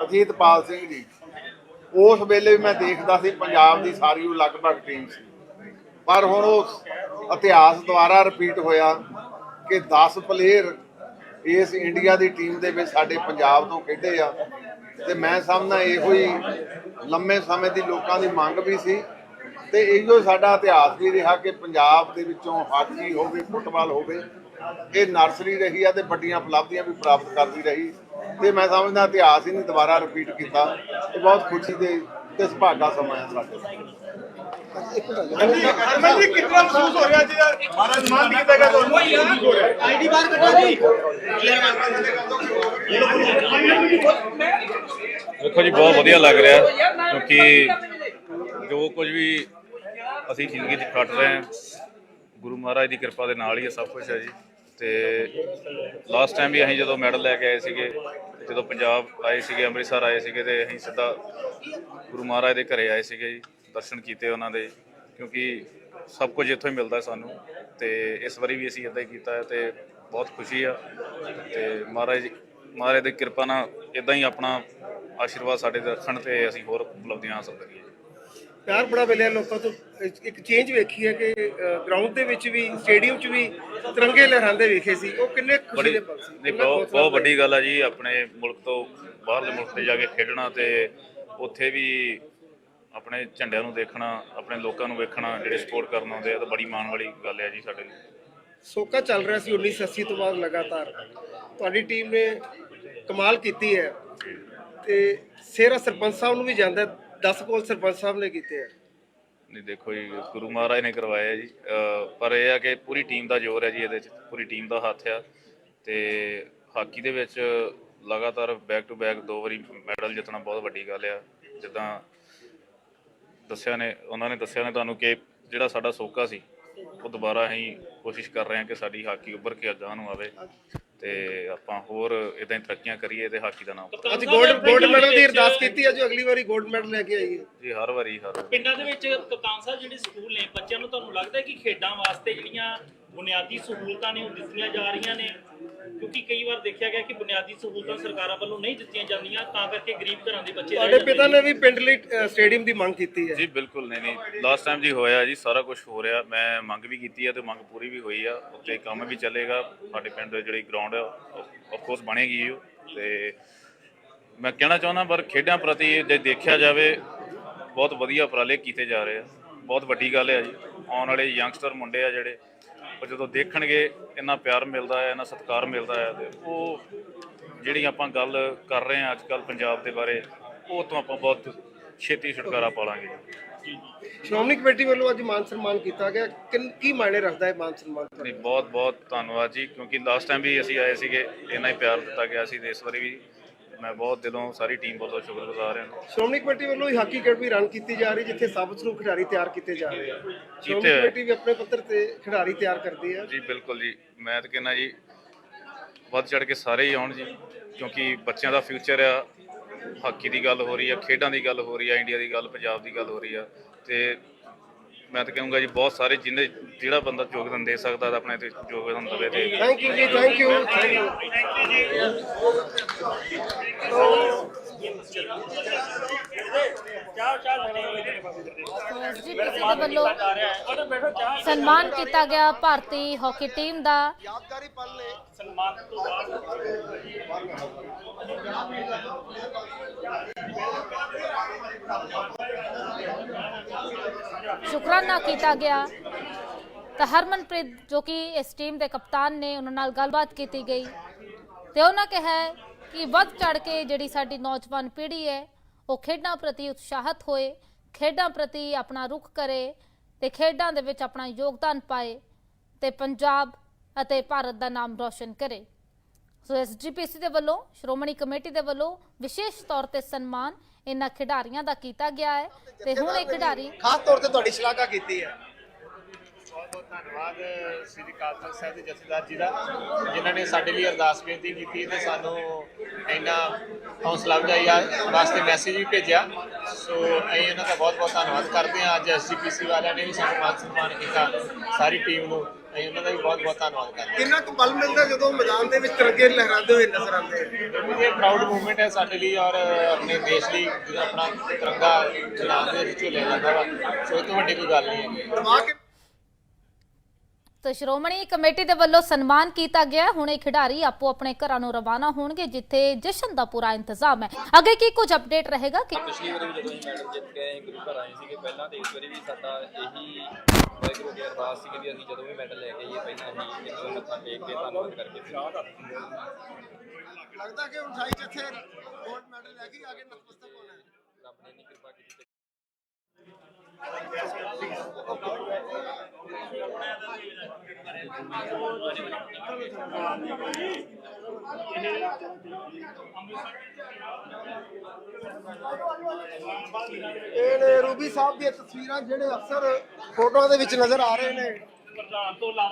ਅਜੀਤਪਾਲ ਸਿੰਘ ਜੀ ਉਸ ਵੇਲੇ ਵੀ ਮੈਂ ਦੇਖਦਾ ਸੀ ਪੰਜਾਬ ਦੀ ਸਾਰੀ ਉਹ ਲਗਭਗ ਟੀਮ ਸੀ। ਪਰ ਹੁਣ ਉਹ ਇਤਿਹਾਸ ਦੁਆਰਾ ਰਿਪੀਟ ਹੋਇਆ ਕਿ 10 ਪਲੇਅਰ ਇਸ ਇੰਡੀਆ ਦੀ ਟੀਮ ਦੇ ਵਿੱਚ ਸਾਡੇ ਪੰਜਾਬ ਤੋਂ ਖੇਡੇ ਆ। ਤੇ ਮੈਂ ਸਮਝਦਾ ਇਹੋ ਹੀ ਲੰਮੇ ਸਮੇਂ ਦੀ ਲੋਕਾਂ ਦੀ ਮੰਗ ਵੀ ਸੀ ਤੇ ਇਹੋ ਸਾਡਾ ਇਤਿਹਾਸ ਵੀ ਰਿਹਾ ਕਿ ਪੰਜਾਬ ਦੇ ਵਿੱਚੋਂ ਹਾਕੀ ਹੋਵੇ, ਫੁੱਟਬਾਲ ਹੋਵੇ, ਇਹ ਨਰਸਰੀ ਰਹੀ ਆ ਤੇ ਵੱਡੀਆਂ ਉਪਲਬਧੀਆਂ ਵੀ ਪ੍ਰਾਪਤ ਕਰਦੀ ਰਹੀ। ਤੇ ਮੈਂ ਸਮਝਦਾ ਇਤਿਹਾਸ ਹੀ ਨਹੀਂ ਦੁਬਾਰਾ ਰਿਪੀਟ ਕੀਤਾ। ਤੇ ਬਹੁਤ ਖੁਸ਼ੀ ਦੇ ਤੇ ਸੁਭਾਗਾ ਸਮਾਂ ਹੈ ਸਾਡੇ ਹਰਮਨ ਜੀ ਕਿੰਨਾ ਮਹਿਸੂਸ ਹੋ ਰਿਹਾ ਜੀ ਮਹਾਰਾਜ ਮਾਨ ਕੀਤਾ ਗਿਆ ਤੁਹਾਨੂੰ? ਆਈਡੀ ਬਾਹਰ ਕੱਢੋ ਜੀ। ਵੇਖੋ ਜੀ ਬਹੁਤ ਵਧੀਆ ਲੱਗ ਰਿਹਾ ਕਿਉਂਕਿ ਜੋ ਕੁਝ ਵੀ ਅਸੀਂ ਜ਼ਿੰਦਗੀ 'ਚ ਕੱਟ ਰਹੇ ਹਾਂ ਗੁਰੂ ਮਹਾਰਾਜ ਦੀ ਕਿਰਪਾ ਦੇ ਨਾਲ ਹੀ ਇਹ ਸਭ ਕੁਝ ਹੈ ਜੀ। ਤੇ ਲਾਸਟ ਟਾਈਮ ਵੀ ਅਸੀਂ ਜਦੋਂ ਮੈਡਲ ਲੈ ਕੇ ਆਏ ਸੀਗੇ, ਜਦੋਂ ਪੰਜਾਬ ਆਏ ਸੀਗੇ, ਅੰਮ੍ਰਿਤਸਰ ਆਏ ਸੀਗੇ ਤੇ ਅਸੀਂ ਸਿੱਧਾ ਗੁਰੂ ਮਹਾਰਾਜ ਦੇ ਘਰੇ ਆਏ ਸੀਗੇ ਜੀ, ਦਰਸ਼ਨ ਕੀਤੇ ਉਹਨਾਂ ਦੇ, ਕਿਉਂਕਿ ਸਭ ਕੁਝ ਇੱਥੋਂ ਹੀ ਮਿਲਦਾ ਸਾਨੂੰ ਤੇ ਇਸ ਵਾਰੀ ਵੀ ਅਸੀਂ ਇਦਾਂ ਹੀ ਕੀਤਾ ਹੈ ਤੇ ਬਹੁਤ ਖੁਸ਼ੀ ਆ ਤੇ ਮਹਾਰਾਜ ਮਹਾਰਾਜ ਦੀ ਕਿਰਪਾ ਨਾਲ ਇਦਾਂ ਹੀ ਆਪਣਾ ਆਸ਼ੀਰਵਾਦ ਸਾਡੇ ਤੇ ਰੱਖਣ ਤੇ ਅਸੀਂ ਹੋਰ ਉਪਲਬਧੀਆਂ ਹਾਸਲ ਕਰੀਏ। ਪਿਆਰ ਬੜਾ ਮਿਲਿਆ ਲੋਕਾਂ ਤੋਂ। ਇੱਕ- ਚੇਂਜ ਵੇਖੀ ਹੈ ਕਿ ਗਰਾਊਂਡ ਦੇ ਵਿੱਚ ਵੀ ਸਟੇਡੀਅਮ 'ਚ ਵੀ ਤਿਰੰਗੇ ਲਹਿਰਾਉਂਦੇ ਵੇਖੇ ਸੀ। ਉਹ ਕਿੰਨੇ ਖੁਸ਼ੀ ਦੇ ਪਲ ਸੀ। ਨਹੀਂ ਬਹੁਤ ਬਹੁਤ ਵੱਡੀ ਗੱਲ ਆ ਜੀ ਆਪਣੇ ਮੁਲਕ ਤੋਂ ਬਾਹਰਲੇ ਮੁਲਕ ਤੇ ਜਾ ਕੇ ਖੇਡਣਾ ਤੇ ਉੱਥੇ ਵੀ ਆਪਣੇ ਝੰਡਿਆਂ ਨੂੰ ਦੇਖਣਾ ਆਪਣੇ ਲੋਕਾਂ ਨੂੰ ਵੇਖਣਾ ਜਿਹੜੇ ਸਪੋਰਟ ਕਰਨ ਆਉਂਦੇ ਆ ਤਾਂ ਬੜੀ ਮਾਣ ਵਾਲੀ ਗੱਲ ਹੈ ਜੀ ਸਾਡੇ ਲਈ। ਸੋਕਾ ਚੱਲ ਰਿਹਾ ਸੀ 1980 ਤੋਂ ਬਾਅਦ ਲਗਾਤਾਰ। ਤੁਹਾਡੀ ਟੀਮ ਨੇ ਕਮਾਲ ਕੀਤੀ ਹੈ। ਤੇ ਸੇਰਾ ਸਰਪੰਚ ਸਾਹਿਬ ਨੂੰ ਵੀ ਜਾਂਦਾ 10 ਕੋਲ ਸਰਪੰਚ ਸਾਹਿਬ ਨੇ ਕੀਤੇ ਆ। ਨਹੀਂ, ਦੇਖੋ ਜੀ, ਗੁਰੂ ਮਹਾਰਾਜ ਨੇ ਕਰਵਾਇਆ ਜੀ। ਅਹ, ਪਰ ਇਹ ਆ ਕਿ ਪੂਰੀ ਟੀਮ ਦਾ ਜ਼ੋਰ ਹੈ ਜੀ ਇਹਦੇ 'ਚ, ਪੂਰੀ ਟੀਮ ਦਾ ਹੱਥ ਆ। ਤੇ ਹਾਕੀ ਦੇ ਵਿੱਚ ਲਗਾਤਾਰ ਬੈਕ ਟੂ ਬੈਕ ਦੋ ਵਾਰੀ ਮੈਡਲ ਜਿੱਤਣਾ ਬਹੁਤ ਵੱਡੀ ਗੱਲ ਆ। ਜਿੱਦਾਂ ਦੱਸਿਆ ਨੇ, ਉਹਨਾਂ ਨੇ ਦੱਸਿਆ ਨੇ ਤੁਹਾਨੂੰ ਕਿ ਜਿਹੜਾ ਸਾਡਾ ਸੋਕਾ ਸੀ, ਉਹ ਦੁਬਾਰਾ ਅਸੀਂ ਕੋਸ਼ਿਸ਼ ਕਰ ਰਹੇ ਹਾਂ ਕਿ ਸਾਡੀ ਹਾਕੀ ਉੱਭਰ ਕੇ ਅੱਗੇ ਨੂੰ ਆਵੇ। ਤੇ ਆਪਾਂ ਹੋਰ ਇਦਾਂ ਹੀ ਤਰੱਕੀਆਂ ਕਰੀਏ ਤੇ ਹਾਕੀ ਦਾ ਨਾਮ ਅਸੀਂ 골ਡ 골ਡ ਮੈਡਲ ਦੀ ਅਰਦਾਸ ਕੀਤੀ ਅੱਜ ਅਗਲੀ ਵਾਰੀ 골ਡ ਮੈਡਲ ਲੈ ਕੇ ਆਈਏ। ਜੀ ਹਰ ਵਾਰੀ ਹਰ ਪਿੰਡਾਂ ਦੇ ਵਿੱਚ ਕਪਤਾਨ ਸਾਹਿਬ ਜਿਹੜੇ ਸਕੂਲ ਨੇ ਬੱਚਿਆਂ ਨੂੰ ਤੁਹਾਨੂੰ ਲੱਗਦਾ ਕਿ ਖੇਡਾਂ ਵਾਸਤੇ ਜਿਹੜੀਆਂ ਬੁਨਿਆਦੀ ਸਹੂਲਤਾਂ ਨੇ ਉਹ ਦਿੱਤੀਆਂ ਜਾ ਰਹੀਆਂ ਨੇ ਕਿਉਂਕਿ ਕਈ ਵਾਰ ਦੇਖਿਆ ਗਿਆ ਕਿ ਬੁਨਿਆਦੀ ਸਹੂਲਤਾਂ ਸਰਕਾਰਾਂ ਵੱਲੋਂ ਨਹੀਂ ਦਿੱਤੀਆਂ ਜਾਂਦੀਆਂ ਤਾਂ ਕਰਕੇ ਗਰੀਬ ਘਰਾਂ ਦੇ ਬੱਚੇ ਤੁਹਾਡੇ ਪਿਤਾ ਨੇ। ਵੀ ਪਿੰਡ ਲਈ ਸਟੇਡੀਅਮ ਦੀ ਮੰਗ ਕੀਤੀ ਹੈ ਜੀ ਬਿਲਕੁਲ ਨਹੀਂ ਨਹੀਂ ਲਾਸਟ ਟਾਈਮ ਜੀ ਹੋਇਆ ਜੀ ਸਾਰਾ ਕੁਝ ਹੋ ਰਿਹਾ ਮੈਂ ਮੰਗ ਵੀ ਕੀਤੀ ਹੈ ਤੇ ਮੰਗ ਪੂਰੀ ਵੀ ਹੋਈ ਆ ਉੱਤੇ ਕੰਮ ਵੀ ਚੱਲੇਗਾ ਸਾਡੇ ਪਿੰਡ ਦੇ ਜਿਹੜੀ ਗਰਾਊਂਡ ਹੈ ਆਫ ਕੋਰਸ ਬਣੇਗੀ ਉਹ ਤੇ ਮੈਂ ਕਹਿਣਾ ਚਾਹੁੰਦਾ ਪਰ ਖੇਡਾਂ ਪ੍ਰਤੀ ਜੇ ਦੇਖਿਆ ਜਾਵੇ ਬਹੁਤ ਵਧੀਆ ਉਪਰਾਲੇ ਕੀਤੇ ਜਾ ਰਹੇ ਆ ਬਹੁਤ ਵੱਡੀ ਗੱਲ ਹੈ ਜੀ ਆਉਣ ਵਾਲੇ ਯੰਗਸਟਰ ਮੁੰਡੇ ਆ ਜਿਹੜੇ ਉਹ ਜਦੋਂ ਦੇਖਣਗੇ ਇੰਨਾ ਪਿਆਰ ਮਿਲਦਾ ਹੈ ਇੰਨਾ ਸਤਿਕਾਰ ਮਿਲਦਾ ਹੈ ਤੇ ਉਹ ਜਿਹੜੀ ਆਪਾਂ ਗੱਲ ਕਰ ਰਹੇ ਹਾਂ ਅੱਜ ਕੱਲ ਪੰਜਾਬ ਦੇ ਬਾਰੇ ਉਹ ਤੋਂ ਆਪਾਂ ਬਹੁਤ ਛੇਤੀ ਛੁਟਕਾਰਾ ਪਾਲਾਂਗੇ। ਸ਼੍ਰੋਮਣੀ ਕਮੇਟੀ ਵੱਲੋਂ ਅੱਜ ਮਾਨ ਸਨਮਾਨ ਕੀਤਾ ਗਿਆ। ਕੀ ਮਾਇਨੇ ਰੱਖਦਾ ਹੈ ਮਾਨ ਸਨਮਾਨ ਨਹੀਂ ਬਹੁਤ ਬਹੁਤ ਧੰਨਵਾਦ ਜੀ ਕਿਉਂਕਿ ਲਾਸਟ ਟਾਈਮ ਵੀ ਅਸੀਂ ਆਏ ਸੀਗੇ ਇੰਨਾ ਹੀ ਪਿਆਰ ਦਿੱਤਾ ਗਿਆ ਸੀ ਤੇ ਇਸ ਵਾਰੀ ਵੀ ਮੈਂ ਬਹੁਤ ਦਿਲੋਂ ਸਾਰੀ ਟੀਮ ਵੱਲੋਂ ਸ਼ੁਕਰਗੁਜ਼ਾਰ ਹਾਂ। ਸ਼੍ਰੋਮਣੀ ਕਮੇਟੀ ਵੱਲੋਂ ਹੀ ਹਾਕੀ ਅਕੈਡਮੀ ਰਨ ਕੀਤੀ ਜਾ ਰਹੀ ਜਿੱਥੇ ਸਾਬਤ ਨੂੰ ਖਿਡਾਰੀ ਤਿਆਰ ਕੀਤੇ ਜਾ ਰਹੇ ਆ। ਸ਼੍ਰੋਮਣੀ। ਕਮੇਟੀ ਵੀ ਆਪਣੇ ਪੱਤਰ ਤੇ ਖਿਡਾਰੀ ਤਿਆਰ ਕਰਦੀ ਹੈ। ਜੀ ਬਿਲਕੁਲ ਜੀ। ਮੈਂ ਤਾਂ ਕਹਿੰਦਾ ਜੀ ਵੱਧ ਚੜ ਕੇ ਸਾਰੇ ਹੀ ਆਉਣ ਜੀ ਕਿਉਂਕਿ ਬੱਚਿਆਂ ਦਾ ਫਿਊਚਰ ਆ। ਹਾਕੀ ਦੀ ਗੱਲ ਹੋ ਰਹੀ ਆ ਖੇਡਾਂ ਦੀ ਗੱਲ ਹੋ ਰਹੀ ਆ ਇੰਡੀਆ ਦੀ ਗੱਲ ਪੰਜਾਬ ਦੀ ਗੱਲ ਹੋ ਰਹੀ ਆ। ਤੇ ਮੈਂ ਤਾਂ ਕਹੂੰਗਾ ਜੀ ਬਹੁਤ ਸਾਰੇ ਜਿਹਨੇ ਜਿਹੜਾ ਬੰਦਾ ਯੋਗਦਾਨ ਦੇ ਸਕਦਾ ਤਾਂ ਆਪਣੇ ਤੇ ਯੋਗਦਾਨ ਦੇਵੇ ਤੇ ਥੈਂਕ ਯੂ ਜੀ ਥੈਂਕ ਯੂ ਥੈਂਕ ਯੂ ਦੇ ਵੱਲੋਂ ਸਨਮਾਨ ਕੀਤਾ ਗਿਆ ਭਾਰਤੀ ਹਾਕੀ ਟੀਮ ਦਾ। ਯਾਦਗਾਰੀ ਪਲ ਨੇ। ਸਨਮਾਨ ਤੋਂ ਬਾਅਦ ਸ਼ੁਕਰਾਨਾ ਕੀਤਾ ਗਿਆ। ਤਾਂ ਹਰਮਨਪ੍ਰੀਤ ਜੋ ਕਿ ਇਸ ਟੀਮ ਦੇ ਕਪਤਾਨ ਨੇ ਉਹਨਾਂ ਨਾਲ ਗੱਲਬਾਤ ਕੀਤੀ ਗਈ। ਤੇ ਉਹਨਾਂ ਕਿਹਾ ਕਿ ਵੱਧ ਚੜ ਕੇ ਜਿਹੜੀ ਸਾਡੀ ਨੌਜਵਾਨ ਪੀੜ੍ਹੀ ਹੈ ਉਹ ਖੇਡਾਂ ਪ੍ਰਤੀ ਉਤਸ਼ਾਹਤ ਹੋਏ ਖੇਡਾਂ ਪ੍ਰਤੀ ਆਪਣਾ ਰੁਖ ਕਰੇ ਤੇ ਖੇਡਾਂ ਦੇ ਵਿੱਚ ਆਪਣਾ ਯੋਗਦਾਨ ਪਾਏ ਤੇ ਪੰਜਾਬ ਅਤੇ ਭਾਰਤ ਦਾ ਨਾਮ ਰੌਸ਼ਨ ਕਰੇ। ਸੋ ਐਸਜੀਪੀਸੀ ਦੇ ਵੱਲੋਂ ਸ਼੍ਰੋਮਣੀ ਕਮੇਟੀ ਦੇ ਵੱਲੋਂ ਵਿਸ਼ੇਸ਼ ਤੌਰ ਤੇ ਸਨਮਾਨ ਇਹਨਾਂ ਖਿਡਾਰੀਆਂ ਦਾ ਕੀਤਾ ਗਿਆ ਹੈ ਤੇ ਹੁਣ ਇਹ ਖਿਡਾਰੀ ਖਾਸ ਤੌਰ ਤੇ ਤੁਹਾਡੀ ਸ਼ਲਾਘਾ ਕੀਤੀ ਹੈ। ਬਹੁਤ ਬਹੁਤ ਧੰਨਵਾਦ ਸ੍ਰੀ ਤਖਤ ਸਾਹਿਬ ਦੇ ਜਥੇਦਾਰ ਜੀ ਦਾ ਜਿਨ੍ਹਾਂ ਨੇ ਸਾਡੇ ਲਈ ਅਰਦਾਸ ਬੇਨਤੀ ਕੀਤੀ ਤੇ ਸਾਨੂੰ ਇੰਨਾ ਹੌਸਲਾ ਵਧਾਇਆ ਵਾਸਤੇ ਮੈਸੇਜ ਵੀ ਭੇਜਿਆ। ਸੋ ਅਸੀਂ ਉਹਨਾਂ ਦਾ ਬਹੁਤ ਬਹੁਤ ਧੰਨਵਾਦ ਕਰਦੇ ਹਾਂ। ਅੱਜ ਐਸਜੀਪੀਸੀ ਵਾਲਿਆਂ ਨੇ ਵੀ ਸਾਨੂੰ ਮਾਨ ਸਨਮਾਨ ਕੀਤਾ ਸਾਰੀ ਟੀਮ ਨੂੰ। ਅਸੀਂ ਉਹਨਾਂ ਦਾ ਵੀ ਬਹੁਤ ਬਹੁਤ ਧੰਨਵਾਦ ਕਰਦੇ ਹਾਂ। ਕਿੰਨਾ ਕੁ ਬਲ ਮਿਲਦਾ ਜਦੋਂ ਮੈਦਾਨ ਦੇ ਵਿੱਚ ਤਿਰੰਗੇ ਲਹਿਰਾਉਂਦੇ ਹੋਏ ਨਜ਼ਰ ਆਉਂਦੇ ਇਹ ਪ੍ਰਾਊਡ ਮੂਵਮੈਂਟ ਹੈ ਸਾਡੇ ਲਈ ਔਰ ਆਪਣੇ ਦੇਸ਼ ਲਈ ਜਿਹੜਾ ਆਪਣਾ ਤਿਰੰਗਾ ਜਨਾਬ ਦੇ ਵਿੱਚ ਝੁਲਿਆ ਜਾਂਦਾ ਵਾ। ਸੋ ਇਹ ਤੋਂ ਵੱਡੀ ਕੋਈ ਗੱਲ ਨਹੀਂ ਹੈਗੀ। ਤੇ ਸ਼੍ਰੋਮਣੀ ਕਮੇਟੀ ਦੇ ਵੱਲੋਂ ਸਨਮਾਨ ਕੀਤਾ ਗਿਆ ਹੁਣ ਇਹ ਖਿਡਾਰੀ ਆਪੋ ਆਪਣੇ ਘਰਾਂ ਨੂੰ ਰਵਾਨਾ ਹੋਣਗੇ ਜਿੱਥੇ ਜਸ਼ਨ ਦਾ ਪੂਰਾ ਇੰਤਜ਼ਾਮ ਹੈ। ਅੱਗੇ ਕੀ ਕੁਝ ਅਪਡੇਟ ਰਹੇਗਾ ਕਿ ਪਿਛਲੀ ਵਾਰੀ ਵੀ ਜਦੋਂ ਅਸੀਂ ਮੈਡਲ ਜਿੱਤ ਕੇ ਆਏ ਗੁਰੂ ਘਰ ਆਏ ਸੀਗੇ ਪਹਿਲਾਂ ਤੇ ਇਸ ਵਾਰੀ ਵੀ ਸਾਡਾ ਇਹੀ ਵਾਹਿਗੁਰੂ ਦੀ ਅਰਦਾਸ ਸੀ ਕਿ ਵੀ ਅਸੀਂ ਜਦੋਂ ਵੀ ਮੈਡਲ ਲੈ ਕੇ ਆਈਏ ਪਹਿਲਾਂ ਅਸੀਂ ਇੱਕ ਮੱਥਾ ਟੇਕ ਕੇ ਧੰਨਵਾਦ ਕਰਕੇ ਫਿਰ ਲੱਗਦਾ ਕਿ 28 ਜਿੱਥੇ ਗੋਲਡ ਮੈਡਲ ਲੈ ਕੇ ਆ ਕੇ ਨਤਮਸਤਕ ਹੋਣਾ ਹੈ। ਰੱਬ ਨੇ ਇੰਨੀ ਕਿਰਪਾ ਕੀਤੀ ਇਹ ਨੇ ਰੂਬੀ ਸਾਹਿਬ ਦੀਆਂ ਤਸਵੀਰਾਂ ਜਿਹੜੇ ਅਕਸਰ ਫੋਟੋਆਂ ਦੇ ਵਿੱਚ ਨਜ਼ਰ ਆ ਰਹੇ ਨੇ।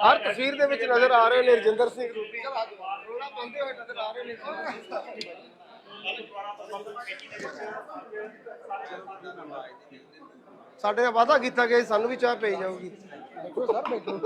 ਹਰ ਤਸਵੀਰ ਦੇ ਵਿੱਚ ਨਜ਼ਰ ਆ ਰਹੇ ਨੇ ਰਜਿੰਦਰ ਸਿੰਘ ਰੂਬੀ। ਰੋੜਾ ਪਾਉਂਦੇ ਹੋਏ ਨਜ਼ਰ ਆ ਰਹੇ ਨੇ। ਸਾਡੇ ਨਾਲ ਵਾਅਦਾ ਕੀਤਾ ਗਿਆ ਸੀ, ਸਾਨੂੰ ਵੀ ਚਾਹ ਪਈ ਜਾਊਗੀ। ਬੈਠੋ ਸਰ ਬੈਠੋ